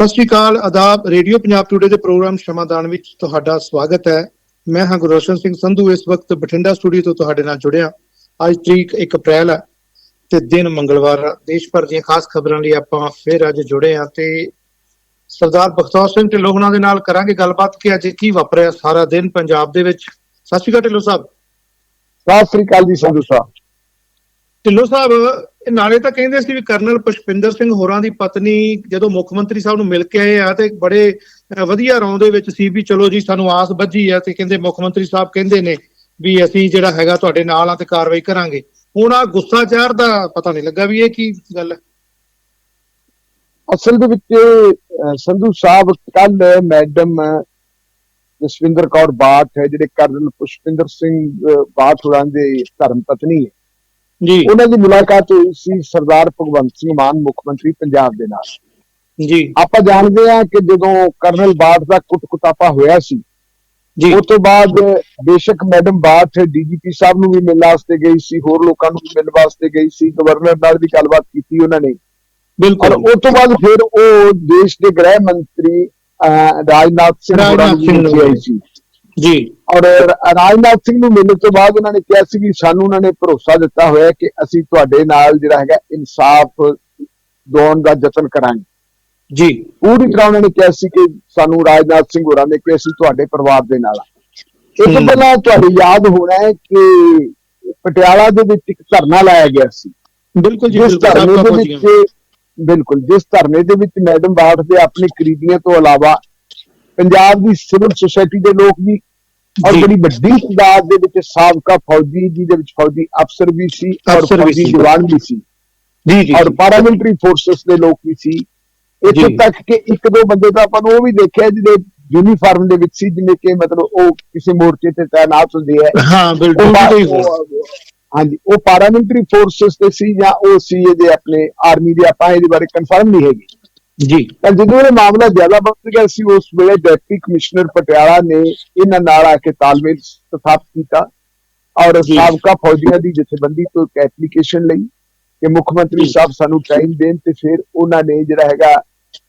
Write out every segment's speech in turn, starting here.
ਸਤਿ ਸ਼੍ਰੀ ਅਕਾਲ, ਆਦਾਬ, ਰੇਡੀਓ ਪੰਜਾਬ ਟੂਡੇ ਦੇ ਪ੍ਰੋਗਰਾਮ ਸ਼ਮਾਦਾਨ ਵਿੱਚ ਤੁਹਾਡਾ ਸਵਾਗਤ ਹੈ। ਮੈਂ ਹਾਂ ਗੁਰਰੋਸ਼ਨ ਸਿੰਘ ਸੰਧੂ, ਇਸ ਵਕਤ ਬਠਿੰਡਾ ਸਟੂਡੀਓ ਤੋਂ ਤੁਹਾਡੇ ਨਾਲ ਜੁੜਿਆ। ਅੱਜ ਤਰੀਕ 1 ਅਪ੍ਰੈਲ ਹੈ ਤੇ ਦਿਨ ਮੰਗਲਵਾਰ ਦੇਸ਼ ਭਰ ਦੀਆਂ ਖਾਸ ਖਬਰਾਂ ਲਈ ਆਪਾਂ ਫਿਰ ਅੱਜ ਜੁੜੇ ਹਾਂ ਤੇ ਸਰਦਾਰ ਬਖਤੌਰ ਸਿੰਘ ਢਿੱਲੋਂ ਉਹਨਾਂ ਦੇ ਨਾਲ ਕਰਾਂਗੇ ਗੱਲਬਾਤ ਕਿ ਅੱਜ ਕੀ ਵਾਪਰਿਆ ਸਾਰਾ ਦਿਨ ਪੰਜਾਬ ਦੇ ਵਿੱਚ। ਸਤਿ ਸ਼੍ਰੀ ਅਕਾਲ ਢਿੱਲੋਂ ਸਾਹਿਬ। ਸਤਿ ਸ੍ਰੀ ਅਕਾਲ ਜੀ ਸੰਧੂ ਸਾਹਿਬ। ਢਿੱਲੋਂ ਸਾਹਿਬ ਨਾਲੇ ਤਾਂ ਕਹਿੰਦੇ ਸੀ ਵੀ ਕਰਨਲ ਪੁਸ਼ਪਿੰਦਰ ਸਿੰਘ ਹੋਰਾਂ ਦੀ ਪਤਨੀ ਜਦੋਂ ਮੁੱਖ ਮੰਤਰੀ ਸਾਹਿਬ ਨੂੰ ਮਿਲ ਕੇ ਆਏ ਆ ਤੇ ਬੜੇ ਵਧੀਆ ਰੌਂ ਦੇ ਵਿੱਚ ਸੀ ਵੀ ਚਲੋ ਜੀ ਸਾਨੂੰ ਆਸ ਬੱਝੀ ਆ ਤੇ ਕਹਿੰਦੇ ਮੁੱਖ ਮੰਤਰੀ ਸਾਹਿਬ ਕਹਿੰਦੇ ਨੇ ਵੀ ਅਸੀਂ ਜਿਹੜਾ ਹੈਗਾ ਤੁਹਾਡੇ ਨਾਲ ਆ ਤੇ ਕਾਰਵਾਈ ਕਰਾਂਗੇ। ਹੁਣ ਆ ਗੁੱਸਾ ਚਾਰ ਦਾ ਪਤਾ ਨਹੀਂ ਲੱਗਾ ਵੀ ਇਹ ਕੀ ਗੱਲ ਹੈ। ਅਸਲ ਦੇ ਵਿੱਚ ਸੰਧੂ ਸਾਹਿਬ ਕੱਲ ਮੈਡਮ ਜਸਵਿੰਦਰ ਕੌਰ ਬਾਠ ਹੈ, ਜਿਹੜੇ ਕਰਨਲ ਪੁਸ਼ਪਿੰਦਰ ਸਿੰਘ ਬਾਠ ਹੋਰਾਂ ਦੇ ਧਰਮ ਪਤਨੀ ਹੈ। ਜੀ। ਉਹਨਾਂ ਦੀ ਮੁਲਾਕਾਤ ਹੋਈ ਸੀ ਸਰਦਾਰ ਭਗਵੰਤ ਸਿੰਘ ਮਾਨ ਮੁੱਖ ਮੰਤਰੀ ਪੰਜਾਬ ਦੇ ਨਾਲ। ਜੀ। ਆਪਾਂ ਜਾਣਦੇ ਹਾਂ ਕਿ ਜਦੋਂ ਕਰਨਲ ਬਾਠ ਦਾ ਕੁੱਟ-ਕੁਟਾਪਾ ਹੋਇਆ ਸੀ ਜੀ। ਉਸ ਤੋਂ ਬਾਅਦ ਬੇਸ਼ੱਕ ਮੈਡਮ ਬਾਠ ਡੀਜੀਪੀ ਸਾਹਿਬ ਨੂੰ ਵੀ ਮਿਲਣ ਵਾਸਤੇ ਗਈ ਸੀ ਹੋਰ ਲੋਕਾਂ ਨੂੰ ਵੀ ਮਿਲਣ ਵਾਸਤੇ ਗਈ ਸੀ ਗਵਰਨਰ ਨਾਲ ਵੀ ਗੱਲਬਾਤ ਕੀਤੀ ਉਹਨਾਂ ਨੇ। ਬਿਲਕੁਲ। ਉਸ ਤੋਂ ਬਾਅਦ ਫਿਰ ਉਹ ਦੇਸ਼ ਦੇ ਗ੍ਰਹਿ ਮੰਤਰੀ ਰਾਜਨਾਥ ਸਿੰਘ ਹੋਰਾਂ ਨੂੰ ਮਿਲ ਸੀ। ਜੀ। ਔਰ ਰਾਜਨਾਥ ਸਿੰਘ ਨੂੰ ਮਿਲਣ ਤੋਂ ਬਾਅਦ ਉਹਨਾਂ ਨੇ ਕਿਹਾ ਸੀ ਕਿ ਸਾਨੂੰ ਉਹਨਾਂ ਨੇ ਭਰੋਸਾ ਦਿੱਤਾ ਹੋਇਆ ਕਿ ਅਸੀਂ ਤੁਹਾਡੇ ਨਾਲ ਜਿਹੜਾ ਹੈਗਾ ਇਨਸਾਫ ਦਿਵਾਉਣ ਦਾ ਯਤਨ ਕਰਾਂਗੇ। ਜੀ। ਪੂਰੀ ਤਰ੍ਹਾਂ ਉਹਨਾਂ ਨੇ ਕਿਹਾ ਸੀ ਕਿ ਸਾਨੂੰ ਰਾਜਨਾਥ ਸਿੰਘ ਹੋਰਾਂ ਨੇ ਕਿ ਅਸੀਂ ਤੁਹਾਡੇ ਪਰਿਵਾਰ ਦੇ ਨਾਲ ਇਹ ਤੋਂ। ਪਹਿਲਾਂ ਤੁਹਾਨੂੰ ਯਾਦ ਹੋਣਾ ਹੈ ਕਿ ਪਟਿਆਲਾ ਦੇ ਵਿੱਚ ਇੱਕ ਧਰਨਾ ਲਾਇਆ ਗਿਆ ਸੀ। ਬਿਲਕੁਲ ਜੀ ਜਿਸ ਧਰਨੇ ਦੇ। ਵਿੱਚ ਬਿਲਕੁਲ ਜਿਸ ਧਰਨੇ ਦੇ ਵਿੱਚ ਮੈਡਮ ਬਾਠ ਦੇ ਆਪਣੇ ਕਰੀਬੀਆਂ ਤੋਂ ਇਲਾਵਾ ਪੰਜਾਬ ਦੀ ਸਿਵਲ ਸੁਸਾਇਟੀ ਦੇ ਲੋਕ ਵੀ ਔਰ ਜੀ। ਬੜੀ ਵੱਡੀ ਤਾਦਾਦ ਦੇ ਵਿੱਚ ਸਾਬਕਾ ਫੌਜੀ ਜਿਹਦੇ ਵਿੱਚ ਫੌਜੀ ਅਫਸਰ ਵੀ ਸੀ ਔਰ ਫੌਜੀ। ਜਵਾਨ ਵੀ ਸੀ ਜੀ ਜੀ ਔਰ ਪੈਰਾਮਿਲਟਰੀ ਫੋਰਸਸ ਦੇ ਲੋਕ ਵੀ ਸੀ ਇੱਥੇ ਜੀ। ਤੱਕ ਕਿ ਇੱਕ ਦੋ ਬੰਦੇ ਤਾਂ ਆਪਾਂ ਨੂੰ ਉਹ ਵੀ ਦੇਖਿਆ ਜਿਹਦੇ ਯੂਨੀਫਾਰਮ ਦੇ ਵਿੱਚ ਸੀ ਜਿਵੇਂ ਕਿ ਮਤਲਬ ਉਹ ਕਿਸੇ ਮੋਰਚੇ ਤੇ ਤਾਇਨਾਤ ਹੁੰਦੇ ਹੈ ਹਾਂ ਬਿਲਕੁਲ ਜੀ ਹਾਂਜੀ ਉਹ ਪੈਰਾਮਿਲਟਰੀ ਫੋਰਸਸ ਤੇ ਸੀ ਜਾਂ ਉਹ ਸੀ ਇਹਦੇ ਆਪਣੇ ਆਰਮੀ ਦੇ ਆਪਾਂ ਇਹਦੇ ਬਾਰੇ ਕਨਫਰਮ ਨਹੀਂ ਹੈਗੀ ਜੀ ਤਾਂ ਜਦੋਂ ਇਹ ਮਾਮਲਾ ਜ਼ਿਆਦਾ ਵੱਧ ਗਿਆ ਸੀ ਉਸ ਵੇਲੇ ਡਿਪਟੀ ਕਮਿਸ਼ਨਰ ਪਟਿਆਲਾ ਨੇ ਇਹਨਾਂ ਨਾਲ ਆ ਕੇ ਤਾਲਮੇਲ ਸਥਾਪਿਤ ਕੀਤਾ ਔਰ। ਸਾਬਕਾ ਫੌਜੀਆਂ ਦੀ ਜਥੇਬੰਦੀ ਤੋਂ ਇੱਕ ਐਪਲੀਕੇਸ਼ਨ ਲਈ ਕਿ ਮੁੱਖ ਮੰਤਰੀ। ਸਾਹਿਬ ਸਾਨੂੰ ਟਾਈਮ ਦੇਣ ਤੇ ਫਿਰ ਉਹਨਾਂ ਨੇ ਜਿਹੜਾ ਹੈਗਾ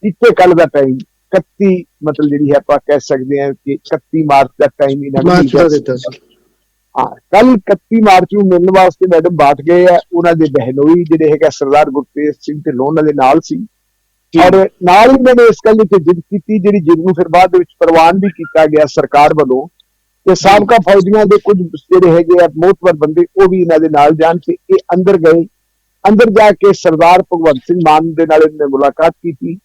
ਇੱਥੇ ਕੱਲ ਦਾ ਟਾਈਮ 31 ਮਤਲਬ ਜਿਹੜੀ ਹੈ ਆਪਾਂ ਕਹਿ ਸਕਦੇ ਹਾਂ ਕਿ 31 ਮਾਰਚ ਦਾ ਟਾਈਮ ਇਹਨਾਂ ਨੂੰ। ਦਿੱਤਾ ਸੀ ਹਾਂ ਕੱਲ 31 ਮਾਰਚ ਨੂੰ ਮਿਲਣ ਵਾਸਤੇ ਮੈਡਮ ਬਾਟ ਗਏ ਆ ਉਹਨਾਂ ਦੇ ਬਹਿਨੋਈ ਜਿਹੜੇ ਹੈਗਾ ਸਰਦਾਰ ਗੁਰਤੇਜ ਸਿੰਘ ਢਿੱਲੋਂ ਉਹਨਾਂ ਦੇ ਨਾਲ ਸੀ। ਔਰ ਨਾਲ ਹੀ ਉਹਨਾਂ ਨੇ ਇਸ ਗੱਲ ਤੇ ਜਿੱਦ ਕੀਤੀ ਜਿਹੜੀ ਜਿੱਦ ਨੂੰ ਫਿਰ ਬਾਅਦ ਦੇ ਵਿੱਚ ਪ੍ਰਵਾਨ ਵੀ ਕੀਤਾ ਗਿਆ ਸਰਕਾਰ ਵੱਲੋਂ ਤੇ ਸਾਬਕਾ ਫੌਜੀਆਂ ਦੇ ਕੁਝ ਜਿਹੜੇ ਹੈਗੇ ਆ ਮੋਤਬਰ ਬੰਦੇ ਉਹ ਵੀ ਇਹਨਾਂ ਦੇ ਨਾਲ ਜਾਣ ਤੇ ਇਹ ਅੰਦਰ ਗਏ। ਅੰਦਰ ਜਾ ਕੇ ਸਰਦਾਰ ਭਗਵੰਤ ਸਿੰਘ ਮਾਨ ਦੇ ਨਾਲ ਇਹਨਾਂ ਨੇ ਮੁਲਾਕਾਤ ਕੀਤੀ।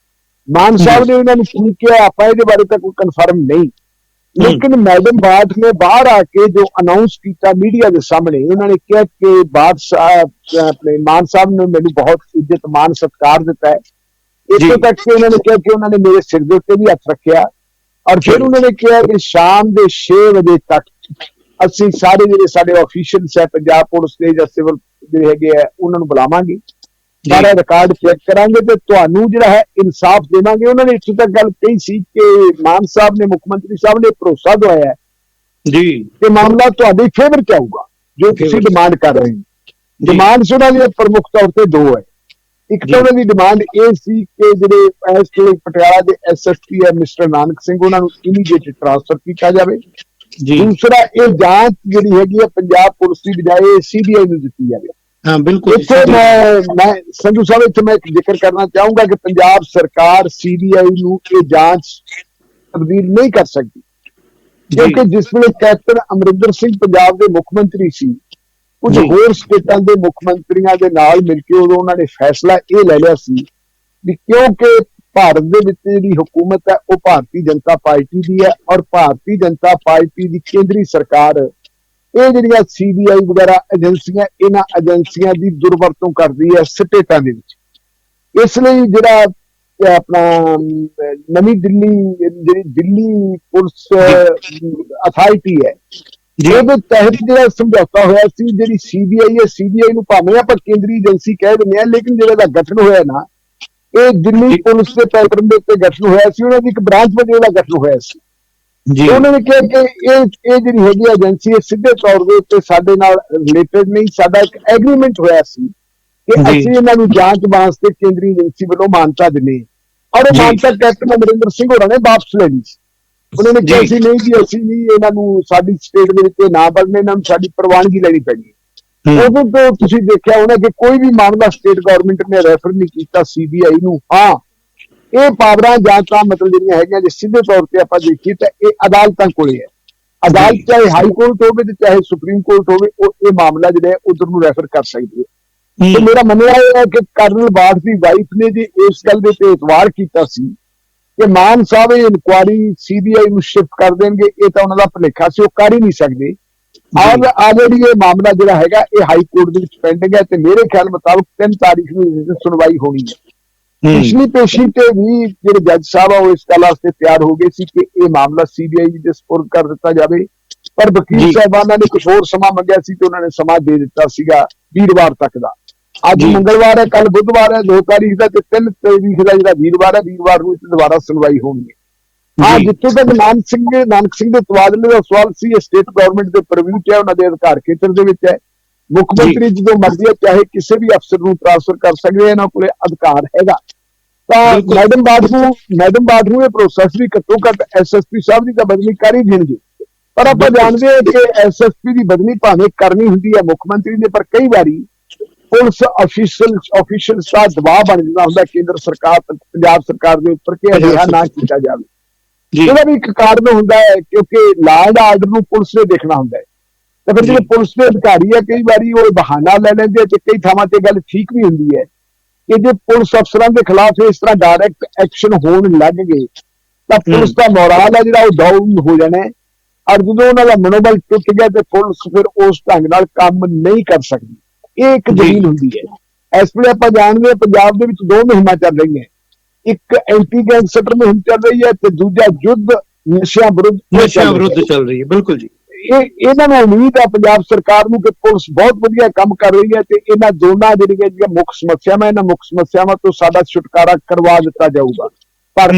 ਮਾਨ ਸਾਹਿਬ ਨੇ ਉਹਨਾਂ ਨੂੰ ਕੀ ਕਿਹਾ ਆਪਾਂ ਇਹਦੇ ਬਾਰੇ ਤਾਂ ਕੋਈ ਕਨਫਰਮ ਨਹੀਂ। ਲੇਕਿਨ ਮੈਡਮ ਬਾਠ ਨੇ ਬਾਹਰ ਆ ਕੇ ਜੋ ਅਨਾਉਂਸ ਕੀਤਾ ਮੀਡੀਆ ਦੇ ਸਾਹਮਣੇ ਉਹਨਾਂ ਨੇ ਕਿਹਾ ਕਿ ਬਾਠ ਸਾਹਿਬ ਆਪਣੇ ਮਾਨ ਸਾਹਿਬ ਨੇ ਮੈਨੂੰ ਬਹੁਤ ਇੱਜ਼ਤ ਮਾਨ ਸਤਿਕਾਰ ਦਿੱਤਾ ਹੈ। ਇੱਥੋਂ। ਤੱਕ ਕਿ ਉਹਨਾਂ ਨੇ ਕਿਹਾ ਕਿ ਉਹਨਾਂ ਨੇ ਮੇਰੇ ਸਿਰ ਦੇ ਉੱਤੇ ਵੀ ਹੱਥ ਰੱਖਿਆ ਔਰ ਫਿਰ। ਉਹਨਾਂ ਨੇ ਕਿਹਾ ਕਿ ਸ਼ਾਮ ਦੇ 6 ਵਜੇ ਤੱਕ ਅਸੀਂ ਸਾਰੇ ਜਿਹੜੇ ਸਾਡੇ ਆਫੀਸ਼ੀਅਲਸ ਹੈ ਪੰਜਾਬ ਪੁਲਿਸ ਦੇ ਜਾਂ ਸਿਵਲ ਜਿਹੜੇ ਹੈਗੇ ਆ ਉਹਨਾਂ ਨੂੰ ਬੁਲਾਵਾਂਗੇ ਸਾਰਾ ਰਿਕਾਰਡ ਚੈੱਕ ਕਰਾਂਗੇ ਤੇ ਤੁਹਾਨੂੰ ਜਿਹੜਾ ਹੈ ਇਨਸਾਫ ਦੇਵਾਂਗੇ ਉਹਨਾਂ ਨੇ ਇੱਥੋਂ ਤੱਕ ਗੱਲ ਕਹੀ ਸੀ ਕਿ ਮਾਨ ਸਾਹਿਬ ਨੇ ਮੁੱਖ ਮੰਤਰੀ ਸਾਹਿਬ ਨੇ ਭਰੋਸਾ ਦਵਾਇਆ ਹੈ ਜੀ ਕਿ ਮਾਮਲਾ ਤੁਹਾਡੇ ਫੇਵਰ ਚ ਆਊਗਾ ਜੋ ਤੁਸੀਂ। ਡਿਮਾਂਡ ਕਰ ਰਹੇ ਹੋ। ਡਿਮਾਂਡ ਉਹਨਾਂ ਦੀ ਪ੍ਰਮੁੱਖ ਤੌਰ ਤੇ ਦੋ ਹੈ ਇੱਕ। ਤਾਂ ਉਹਨਾਂ ਦੀ ਡਿਮਾਂਡ ਇਹ ਸੀ ਕਿ ਜਿਹੜੇ ਇਸ ਵੇਲੇ ਪਟਿਆਲਾ ਦੇ ਐਸਐਸਪੀ ਹੈ ਮਿਸਟਰ ਨਾਨਕ ਸਿੰਘ ਉਹਨਾਂ ਨੂੰ ਇਮੀਡੀਏਟ ਟ੍ਰਾਂਸਫਰ ਕੀਤਾ ਜਾਵੇ ਜੀ ਦੂਸਰਾ ਇਹ ਜਾਂਚ ਜਿਹੜੀ ਹੈਗੀ ਹੈ ਪੰਜਾਬ ਪੁਲਿਸ ਦੀ ਬਜਾਏ ਸੀਬੀਆਈ ਨੂੰ ਦਿੱਤੀ ਜਾਵੇ ਹਾਂ ਬਿਲਕੁਲ ਇੱਥੇ ਮੈਂ ਮੈਂ ਸੰਧੂ ਸਾਹਿਬ ਇੱਥੇ ਮੈਂ ਇੱਕ ਜ਼ਿਕਰ ਕਰਨਾ ਚਾਹੂੰਗਾ ਕਿ ਪੰਜਾਬ ਸਰਕਾਰ ਸੀਬੀਆਈ ਨੂੰ ਇਹ ਜਾਂਚ ਤਬਦੀਲ ਨਹੀਂ ਕਰ ਸਕਦੀ। ਕਿਉਂਕਿ ਜਿਸ ਵੇਲੇ ਕੈਪਟਨ ਅਮਰਿੰਦਰ ਸਿੰਘ ਪੰਜਾਬ ਦੇ ਮੁੱਖ ਮੰਤਰੀ ਸੀ ਕੁਝ। ਹੋਰ ਸਟੇਟਾਂ ਦੇ ਮੁੱਖ ਮੰਤਰੀਆਂ ਦੇ ਨਾਲ ਮਿਲ ਕੇ ਉਦੋਂ ਉਹਨਾਂ ਨੇ ਫੈਸਲਾ ਇਹ ਲੈ ਲਿਆ ਸੀ ਵੀ ਕਿਉਂਕਿ ਭਾਰਤ ਦੇ ਵਿੱਚ ਜਿਹੜੀ ਹਕੂਮਤ ਹੈ ਉਹ ਭਾਰਤੀ ਜਨਤਾ ਪਾਰਟੀ ਦੀ ਹੈ ਔਰ ਭਾਰਤੀ ਜਨਤਾ ਪਾਰਟੀ ਦੀ ਕੇਂਦਰੀ ਸਰਕਾਰ ਇਹ ਜਿਹੜੀਆਂ ਸੀਬੀਆਈ ਵਗੈਰਾ ਏਜੰਸੀਆਂ ਇਹਨਾਂ ਏਜੰਸੀਆਂ ਦੀ ਦੁਰਵਰਤੋਂ ਕਰਦੀ ਹੈ ਸਟੇਟਾਂ ਦੇ ਵਿੱਚ ਇਸ ਲਈ ਜਿਹੜਾ ਆਪਣਾ ਨਵੀਂ ਦਿੱਲੀ ਜਿਹੜੀ ਦਿੱਲੀ ਪੁਲਿਸ ਅਥਾਰਟੀ ਹੈ ਜੀ ਉਹਦੇ ਤਹਿਤ ਜਿਹੜਾ ਸਮਝੌਤਾ ਹੋਇਆ ਸੀ ਜਿਹੜੀ ਸੀਬੀਆਈ ਹੈ ਸੀਬੀਆਈ ਨੂੰ ਭਾਵੇਂ ਆਪਾਂ ਕੇਂਦਰੀ ਏਜੰਸੀ ਕਹਿ ਦਿੰਦੇ ਆ ਲੇਕਿਨ ਜਿਹੜਾ ਦਾ ਗਠਨ ਹੋਇਆ ਨਾ ਇਹ ਦਿੱਲੀ। ਪੁਲਿਸ ਦੇ ਪੈਟਰਨ ਦੇ ਉੱਤੇ ਗਠਨ ਹੋਇਆ ਸੀ ਉਹਨਾਂ ਦੀ ਇੱਕ ਬ੍ਰਾਂਚ ਵਜੋਂ ਉਹਦਾ ਗਠਨ ਹੋਇਆ ਸੀ ਜੀ ਉਹਨਾਂ ਨੇ ਕਿਹਾ ਕਿ ਇਹ ਇਹ ਜਿਹੜੀ ਹੈਗੀ ਏਜੰਸੀ ਹੈ ਸਿੱਧੇ ਤੌਰ ਦੇ ਉੱਤੇ ਸਾਡੇ ਨਾਲ ਰਿਲੇਟਡ ਨਹੀਂ ਸਾਡਾ ਇੱਕ ਐਗਰੀਮੈਂਟ ਹੋਇਆ ਸੀ ਕਿ। ਅਸੀਂ ਇਹਨਾਂ ਨੂੰ ਜਾਂਚ ਵਾਸਤੇ ਕੇਂਦਰੀ ਏਜੰਸੀ ਵੱਲੋਂ ਮਾਨਤਾ ਦਿੰਦੇ ਹਾਂ ਔਰ ਉਹ ਜੀ। ਮਾਨਸਾ ਕੈਪਟਨ ਅਮਰਿੰਦਰ ਸਿੰਘ ਹੋਰਾਂ ਨੇ ਵਾਪਸ ਲੈ ਲਈ ਸੀ ਉਹਨਾਂ ਨੇ ਕਿਹਾ। ਸੀ ਨਹੀਂ ਜੀ ਅਸੀਂ ਨਹੀਂ ਇਹਨਾਂ ਨੂੰ ਸਾਡੀ ਸਟੇਟ ਦੇ ਵਿੱਚ ਨਾ ਬਣਨੇ ਇਹਨਾਂ ਨੂੰ ਸਾਡੀ ਪ੍ਰਵਾਨਗੀ ਲੈਣੀ ਪੈਣੀ। ਉਦੋਂ ਤੋਂ ਤੁਸੀਂ ਦੇਖਿਆ ਹੋਣਾ ਕਿ ਕੋਈ ਵੀ ਮਾਮਲਾ ਸਟੇਟ ਗਵਰਨਮੈਂਟ ਨੇ ਰੈਫਰ ਨਹੀਂ ਕੀਤਾ ਸੀਬੀਆਈ ਨੂੰ। ਹਾਂ ਇਹ ਪਾਵਰਾਂ ਜਾਂ ਤਾਂ ਮਤਲਬ ਜਿਹੜੀਆਂ ਹੈਗੀਆਂ ਜੇ ਸਿੱਧੇ ਤੌਰ ਤੇ ਆਪਾਂ ਦੇਖੀਏ ਤਾਂ ਇਹ ਅਦਾਲਤਾਂ ਕੋਲੇ ਹੈ। ਅਦਾਲਤ ਚਾਹੇ ਹਾਈ ਕੋਰਟ ਹੋਵੇ ਤੇ ਚਾਹੇ ਸੁਪਰੀਮ ਕੋਰਟ ਹੋਵੇ ਉਹ ਇਹ ਮਾਮਲਾ ਜਿਹੜਾ ਉਧਰ ਨੂੰ ਰੈਫਰ ਕਰ ਸਕਦੀ ਹੈ। ਤੇ ਮੇਰਾ ਮੰਨਣਾ ਇਹ ਹੈ ਕਿ ਕਰਨਲ ਬਾਠ ਦੀ ਵਾਈਫ ਨੇ ਜੇ ਇਸ ਗੱਲ ਦੇ ਤੇ ਇਤਵਾਰ ਕੀਤਾ ਸੀ ਕਿ ਮਾਨ ਸਾਹਿਬ ਇਹ ਇਨਕੁਆਰੀ ਸੀਬੀਆਈ ਨੂੰ ਸ਼ਿਫਟ ਕਰ ਦੇਣਗੇ ਇਹ ਤਾਂ ਉਹਨਾਂ ਦਾ ਭੁਲੇਖਾ ਸੀ ਉਹ ਕਰ ਹੀ ਨਹੀਂ ਸਕਦੇ। ਔਰ ਆਲਰੇਡੀ ਇਹ ਮਾਮਲਾ ਜਿਹੜਾ ਹੈਗਾ ਇਹ ਹਾਈ ਕੋਰਟ ਦੇ ਵਿੱਚ ਪੈਂਡਿੰਗ ਹੈ ਤੇ ਮੇਰੇ ਖਿਆਲ ਮੁਤਾਬਕ 3 ਤਾਰੀਖ ਨੂੰ ਸੁਣਵਾਈ ਹੋਣੀ ਹੈ। ਪਿਛਲੀ ਪੇਸ਼ੀ ਤੇ ਵੀ ਜਿਹੜੇ ਜੱਜ ਸਾਹਿਬ ਆ ਉਹ ਇਸ ਗੱਲ ਵਾਸਤੇ ਤਿਆਰ ਹੋ ਗਏ ਸੀ ਕਿ ਇਹ ਮਾਮਲਾ ਸੀਬੀਆਈ ਦੇ ਸਪੁਰਦ ਕਰ ਦਿੱਤਾ ਜਾਵੇ। ਪਰ ਵਕੀਲ। ਸਾਹਿਬਾਨਾਂ ਨੇ ਕੁਝ ਹੋਰ ਸਮਾਂ ਮੰਗਿਆ ਸੀ ਤੇ ਉਹਨਾਂ ਨੇ ਸਮਾਂ ਦੇ ਦਿੱਤਾ ਸੀਗਾ ਵੀਰਵਾਰ ਤੱਕ ਦਾ। ਅੱਜ। ਮੰਗਲਵਾਰ ਹੈ ਕੱਲ ਬੁੱਧਵਾਰ ਹੈ 2 ਤਾਰੀਖ ਦਾ ਤੇ 3 ਤਾਰੀਖ ਦਾ ਜਿਹੜਾ ਵੀਰਵਾਰ ਹੈ ਵੀਰਵਾਰ ਨੂੰ ਇਸ ਦੁਬਾਰਾ ਸੁਣਵਾਈ ਹੋਣੀ ਹੈ ਜੀ। ਜਿੱਥੋਂ ਤੱਕ ਨਾਨਕ ਸਿੰਘ ਨਾਨਕ ਸਿੰਘ ਦੇ ਤਬਾਦਲੇ ਦਾ ਸਵਾਲ ਸੀ ਇਹ ਸਟੇਟ ਗਵਰਨਮੈਂਟ ਦੇ ਪ੍ਰਵਿਊ ਚ ਹੈ ਉਹਨਾਂ ਦੇ ਅਧਿਕਾਰ ਖੇਤਰ ਦੇ ਵਿੱਚ ਹੈ ਮੁੱਖ। ਮੰਤਰੀ ਜਦੋਂ ਮਰਜ਼ੀ ਚਾਹੇ ਕਿਸੇ ਵੀ ਅਫਸਰ ਨੂੰ ਟ੍ਰਾਂਸਫਰ ਕਰ ਸਕਦੇ ਆ ਇਹਨਾਂ ਕੋਲੇ ਅਧਿਕਾਰ ਹੈਗਾ ਤਾਂ। ਮੈਡਮ ਬਾਠੂ ਮੈਡਮ ਬਾਠੂ ਇਹ ਪ੍ਰੋਸੈਸ ਵੀ ਘੱਟੋ ਘੱਟ ਐਸਐਸਪੀ ਸਾਹਿਬ ਦੀ ਤਾਂ ਬਦਲੀ ਕਰ ਹੀ ਦੇਣਗੇ ਪਰ ਆਪਾਂ। ਜਾਣਦੇ ਹਾਂ ਕਿ ਐਸਐਸਪੀ ਦੀ ਬਦਲੀ ਭਾਵੇਂ ਕਰਨੀ ਹੁੰਦੀ ਹੈ ਮੁੱਖ ਮੰਤਰੀ ਨੇ ਪਰ ਕਈ ਵਾਰੀ ਪੁਲਿਸ ਅਫੀਸ਼ੀਅਲ ਅਫੀਸ਼ੀਅਲ ਦਾ ਦਬਾਅ ਬਣ ਜਾਂਦਾ ਹੁੰਦਾ ਕੇਂਦਰ ਸਰਕਾਰ ਪੰਜਾਬ ਸਰਕਾਰ ਦੇ ਉੱਪਰ ਕਿ ਅਜਿਹਾ ਨਾ। ਕੀਤਾ ਜਾਵੇ। ਜੀ। ਇਹਦਾ ਵੀ ਇੱਕ ਕਾਰਨ ਹੁੰਦਾ ਹੈ ਕਿਉਂਕਿ ਲਾਅ ਆਰਡਰ ਨੂੰ ਪੁਲਿਸ ਨੇ ਦੇਖਣਾ ਹੁੰਦਾ ਹੈ। ਤੇ ਫਿਰ ਜਿਹੜੇ। ਪੁਲਿਸ ਦੇ ਅਧਿਕਾਰੀ ਆ ਕਈ ਵਾਰੀ ਉਹ ਬਹਾਨਾ ਲੈ ਲੈਂਦੇ ਤੇ ਕਈ ਥਾਵਾਂ ਤੇ ਗੱਲ ਠੀਕ ਵੀ ਹੁੰਦੀ ਹੈ। ਕਿ ਜੇ ਪੁਲਿਸ ਅਫਸਰਾਂ ਦੇ ਖਿਲਾਫ ਇਸ ਤਰ੍ਹਾਂ ਡਾਇਰੈਕਟ ਐਕਸ਼ਨ ਹੋਣ ਲੱਗ ਗਏ ਤਾਂ ਪੁਲਿਸ ਦਾ ਮੋਰਲ ਹੈ ਜਿਹੜਾ ਉਹ ਡਾਊਨ ਹੋ ਜਾਣਾ ਹੈ। ਔਰ ਜਦੋਂ ਉਹਨਾਂ ਦਾ ਮਨੋਬਲ ਟੁੱਟ ਗਿਆ ਤੇ ਪੁਲਿਸ ਫਿਰ ਉਸ ਢੰਗ ਨਾਲ ਕੰਮ ਨਹੀਂ ਕਰ ਸਕਦੀ। ਇਹ ਇੱਕ। ਜ਼ਮੀਨ ਹੁੰਦੀ ਹੈ। ਇਸ ਵੇਲੇ ਆਪਾਂ ਜਾਣਦੇ ਹਾਂ ਪੰਜਾਬ ਦੇ ਵਿੱਚ ਦੋ ਮੁਹਿੰਮਾਂ ਚੱਲ ਰਹੀਆਂ। ਇੱਕ ਐਂਟੀ ਗੈਂਗਸਟਰ ਮੁਹਿੰਮ ਚੱਲ ਰਹੀ ਹੈ ਤੇ ਦੂਜਾ ਯੁੱਧ ਨਸ਼ਿਆਂ ਵਿਰੁੱਧ ਨਸ਼ਿਆਂ ਵਿਰੁੱਧ ਚੱਲ ਰਹੀ ਹੈ ਬਿਲਕੁਲ ਜੀ। ਇਹ ਇਹਨਾਂ ਨੂੰ ਉਮੀਦ ਹੈ ਪੰਜਾਬ ਸਰਕਾਰ ਨੂੰ ਕਿ ਪੁਲਿਸ ਬਹੁਤ ਵਧੀਆ ਕੰਮ ਕਰ ਰਹੀ ਹੈ ਤੇ ਇਹਨਾਂ ਦੋਨਾਂ ਜਿਹੜੀਆਂ ਜਿਹੜੀਆਂ ਮੁੱਖ ਸਮੱਸਿਆਵਾਂ ਇਹਨਾਂ ਮੁੱਖ ਸਮੱਸਿਆਵਾਂ ਤੋਂ ਸਾਡਾ ਛੁਟਕਾਰਾ ਕਰਵਾ ਦਿੱਤਾ ਜਾਊਗਾ। ਪਰ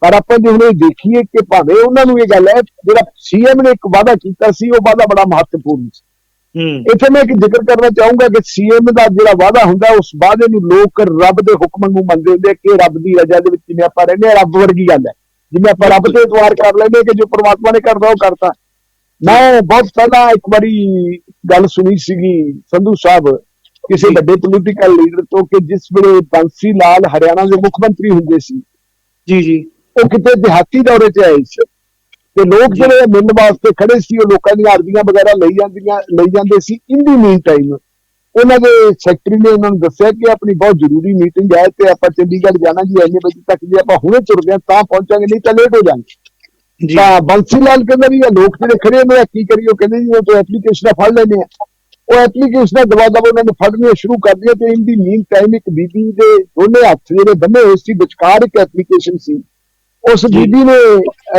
ਪਰ ਆਪਾਂ ਜੇ ਹੁਣ ਇਹ ਦੇਖੀਏ ਕਿ ਭਾਵੇਂ ਉਹਨਾਂ ਨੂੰ ਇਹ ਗੱਲ ਹੈ ਜਿਹੜਾ ਸੀਐਮ ਨੇ ਇੱਕ ਵਾਅਦਾ ਕੀਤਾ ਸੀ ਉਹ ਵਾਅਦਾ ਬੜਾ ਮਹੱਤਵਪੂਰਨ ਸੀ। ਇੱਥੇ ਮੈਂ ਇੱਕ ਜ਼ਿਕਰ ਕਰਨਾ ਚਾਹੂੰਗਾ ਕਿ ਸੀਐਮ ਦਾ ਜਿਹੜਾ ਵਾਅਦਾ ਹੁੰਦਾ ਉਸ ਵਾਅਦੇ ਨੂੰ ਲੋਕ ਰੱਬ ਦੇ ਹੁਕਮ ਨੂੰ ਮੰਨਦੇ ਹੁੰਦੇ ਕਿ ਰੱਬ ਦੀ ਰਜ਼ਾ ਦੇ ਵਿੱਚ ਜਿਵੇਂ ਆਪਾਂ ਰਹਿੰਦੇ ਆ ਰੱਬ ਵਰਗੀ ਗੱਲ ਹੈ। ਜਿਵੇਂ ਆਪਾਂ ਰੱਬ ਤੇ ਇਤਵਾਰ ਕਰ ਲੈਂਦੇ ਕਿ ਜੋ ਪ੍ਰਮਾਤਮਾ ਨੇ ਕਰਦਾ ਉਹ ਕਰਤਾ। ਮੈਂ ਬਹੁਤ ਪਹਿਲਾਂ ਇੱਕ ਵਾਰੀ ਗੱਲ ਸੁਣੀ ਸੀਗੀ ਸੰਧੂ ਸਾਹਿਬ ਕਿਸੇ। ਵੱਡੇ ਪੋਲੀਟੀਕਲ ਲੀਡਰ ਤੋਂ ਕਿ ਜਿਸ ਵੇਲੇ ਬੰਸੀ ਲਾਲ ਹਰਿਆਣਾ ਦੇ ਮੁੱਖ ਮੰਤਰੀ ਹੁੰਦੇ ਸੀ ਜੀ ਜੀ। ਉਹ ਕਿਤੇ ਦਿਹਾਤੀ ਦੌਰੇ ਤੇ ਆਏ ਸੀ। ਤੇ ਲੋਕ ਜਿਹੜੇ ਮਿਲਣ ਵਾਸਤੇ ਖੜੇ ਸੀ ਉਹ ਲੋਕਾਂ ਦੀਆਂ ਅਰਜ਼ੀਆਂ ਵਗੈਰਾ ਲਈ ਜਾਂਦੀਆਂ ਲਈ ਜਾਂਦੇ ਸੀ। ਇਨ ਦੀ ਮੀਨ ਟਾਈਮ ਉਹਨਾਂ ਦੇ ਸੈਕਟਰੀ ਨੇ ਉਹਨਾਂ ਨੂੰ ਦੱਸਿਆ ਕਿ ਆਪਣੀ ਬਹੁਤ ਜ਼ਰੂਰੀ ਮੀਟਿੰਗ ਹੈ ਤੇ ਆਪਾਂ ਚੰਡੀਗੜ੍ਹ ਜਾਣਾ ਜੀ ਇੰਨੇ ਵਜੇ ਤੱਕ ਜੇ ਆਪਾਂ ਹੁਣੇ ਤੁਰਦੇ ਹਾਂ ਤਾਂ ਪਹੁੰਚਾਂਗੇ ਨਹੀਂ ਤਾਂ ਲੇਟ ਹੋ ਜਾਣਗੇ। ਜੀ। ਤਾਂ ਬੰਸੀ ਲਾਲ ਕਹਿੰਦਾ ਵੀ ਇਹ ਲੋਕ ਜਿਹੜੇ ਖੜੇ ਨੇ ਕੀ ਉਹ ਕਹਿੰਦੇ ਜੀ ਉਹ ਤੋਂ ਐਪਲੀਕੇਸ਼ਨਾਂ ਫੜ ਲੈਣੇ ਆ। ਉਹ ਐਪਲੀਕੇਸ਼ਨਾਂ ਦਵਾ ਦਵਾ ਉਹਨਾਂ ਨੇ ਫੜਨੀਆਂ ਸ਼ੁਰੂ ਕਰ ਦਿੱਤੀਆਂ ਤੇ ਇਨ ਦੀ ਮੀਨ ਟਾਈਮ ਇੱਕ ਬੀਬੀ ਦੇ ਦੋਨੇ ਹੱਥ ਜਿਹੜੇ ਬੰਨੇ ਹੋਏ ਸੀ ਵਿਚਕਾਰ ਇੱਕ ਐਪਲੀਕੇਸ਼ਨ ਸੀ। ਉਸ। ਬੀਬੀ ਨੇ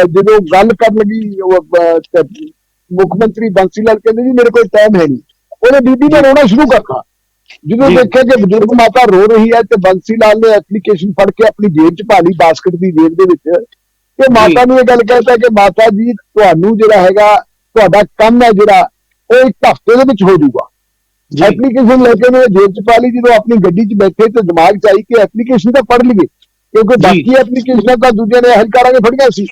ਜਦੋਂ ਗੱਲ ਕਰਨ ਲੱਗੀ ਮੁੱਖ ਮੰਤਰੀ ਬੰਸੀ ਲਾਲ ਕਹਿੰਦੇ ਜੀ ਮੇਰੇ ਕੋਲ ਟਾਈਮ ਹੈ ਨਹੀਂ। ਉਹਨੇ ਬੀਬੀ ਨੇ ਰੋਣਾ ਸ਼ੁਰੂ ਕਰਤਾ। ਜਦੋਂ। ਦੇਖਿਆ ਕਿ ਬਜ਼ੁਰਗ ਮਾਤਾ ਰੋ ਰਹੀ ਹੈ ਤੇ ਬੰਸੀ ਲਾਲ ਨੇ ਐਪਲੀਕੇਸ਼ਨ ਫੜ ਕੇ ਆਪਣੀ ਜੇਬ 'ਚ ਪਾ ਲਈ ਬਾਸਕਟ ਦੀ ਜੇਬ ਦੇ ਵਿੱਚ ਤੇ ਮਾਤਾ ਨੂੰ ਇਹ ਗੱਲ ਕਹਿੰਦਾ ਕਿ ਮਾਤਾ ਜੀ ਤੁਹਾਨੂੰ ਜਿਹੜਾ ਹੈਗਾ ਤੁਹਾਡਾ ਕੰਮ ਹੈ ਜਿਹੜਾ ਉਹ ਇੱਕ ਹਫ਼ਤੇ ਦੇ ਵਿੱਚ ਹੋ ਜਾਊਗਾ। ਐਪਲੀਕੇਸ਼ਨ ਲੈ ਕੇ ਉਹਨੇ ਜੇਬ 'ਚ ਪਾ ਲਈ ਜਦੋਂ ਆਪਣੀ ਗੱਡੀ 'ਚ ਬੈਠੇ ਤੇ ਦਿਮਾਗ 'ਚ ਆਈ ਕਿ ਐਪਲੀਕੇਸ਼ਨ ਤਾਂ ਪੜ੍ਹ ਲਈਏ। ਕਿਉਂਕਿ। ਬਾਕੀ ਐਪਲੀਕੇਸ਼ਨਾਂ ਤਾਂ ਦੂਜਿਆਂ ਨੇ ਹੱਲ ਕਰਾਂਗੇ ਫੜੀਆਂ ਸੀ।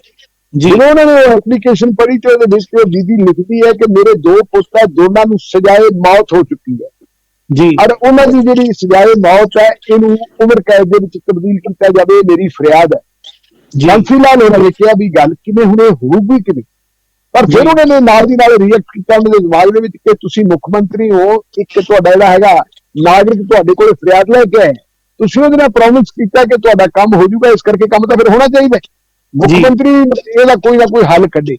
ਜੀ। ਜਦੋਂ ਉਹਨਾਂ ਨੇ ਐਪਲੀਕੇਸ਼ਨ ਪੜ੍ਹੀ ਤੇ ਉਹਦੇ ਵਿੱਚ ਉਹ ਦੀਦੀ ਲਿਖਦੀ ਹੈ ਕਿ ਮੇਰੇ ਦੋ ਪੁੱਤਰ ਦੋਨਾਂ ਨੂੰ ਸਜ਼ਾਏ ਮੌਤ ਹੋ ਚੁੱਕੀ ਹੈ। ਜੀ। ਔਰ ਉਹਨਾਂ ਦੀ ਜਿਹੜੀ ਸਜ਼ਾਏ ਮੌਤ ਹੈ ਇਹਨੂੰ ਉਮਰ ਕੈਦ ਦੇ ਵਿੱਚ ਤਬਦੀਲ ਕੀਤਾ ਜਾਵੇ ਇਹ ਮੇਰੀ ਫਰਿਆਦ ਹੈ। ਜੀ। ਬੰਸੀ ਲਾਲ ਉਹਨਾਂ ਨੇ ਕਿਹਾ ਵੀ ਗੱਲ ਕਿਵੇਂ ਹੁਣੇ ਹੋਊਗੀ ਕਿਵੇਂ? ਪਰ ਫਿਰ। ਉਹਨਾਂ ਨੇ ਨਾਲ ਦੀ ਨਾਲ ਰਿਐਕਟ ਕੀਤਾ ਉਹਨਾਂ ਦੇ ਦਿਮਾਗ ਦੇ ਵਿੱਚ ਕਿ ਤੁਸੀਂ ਮੁੱਖ ਮੰਤਰੀ ਹੋ ਇੱਕ ਤੁਹਾਡਾ ਜਿਹੜਾ ਹੈਗਾ ਨਾਗਰਿਕ ਤੁਹਾਡੇ ਕੋਲ ਫਰਿਆਦ ਲੈ ਕੇ ਆਏ। ਤੁਸੀਂ ਉਹਦੇ ਨਾਲ ਪ੍ਰੋਮਿਸ ਕੀਤਾ ਕਿ ਤੁਹਾਡਾ ਕੰਮ ਹੋ ਜਾਊਗਾ ਇਸ ਕਰਕੇ ਕੰਮ ਤਾਂ ਫਿਰ ਹੋਣਾ ਚਾਹੀਦਾ। ਮੁੱਖ। ਮੰਤਰੀ ਇਹਦਾ ਕੋਈ ਨਾ ਕੋਈ ਹੱਲ ਕੱਢੇ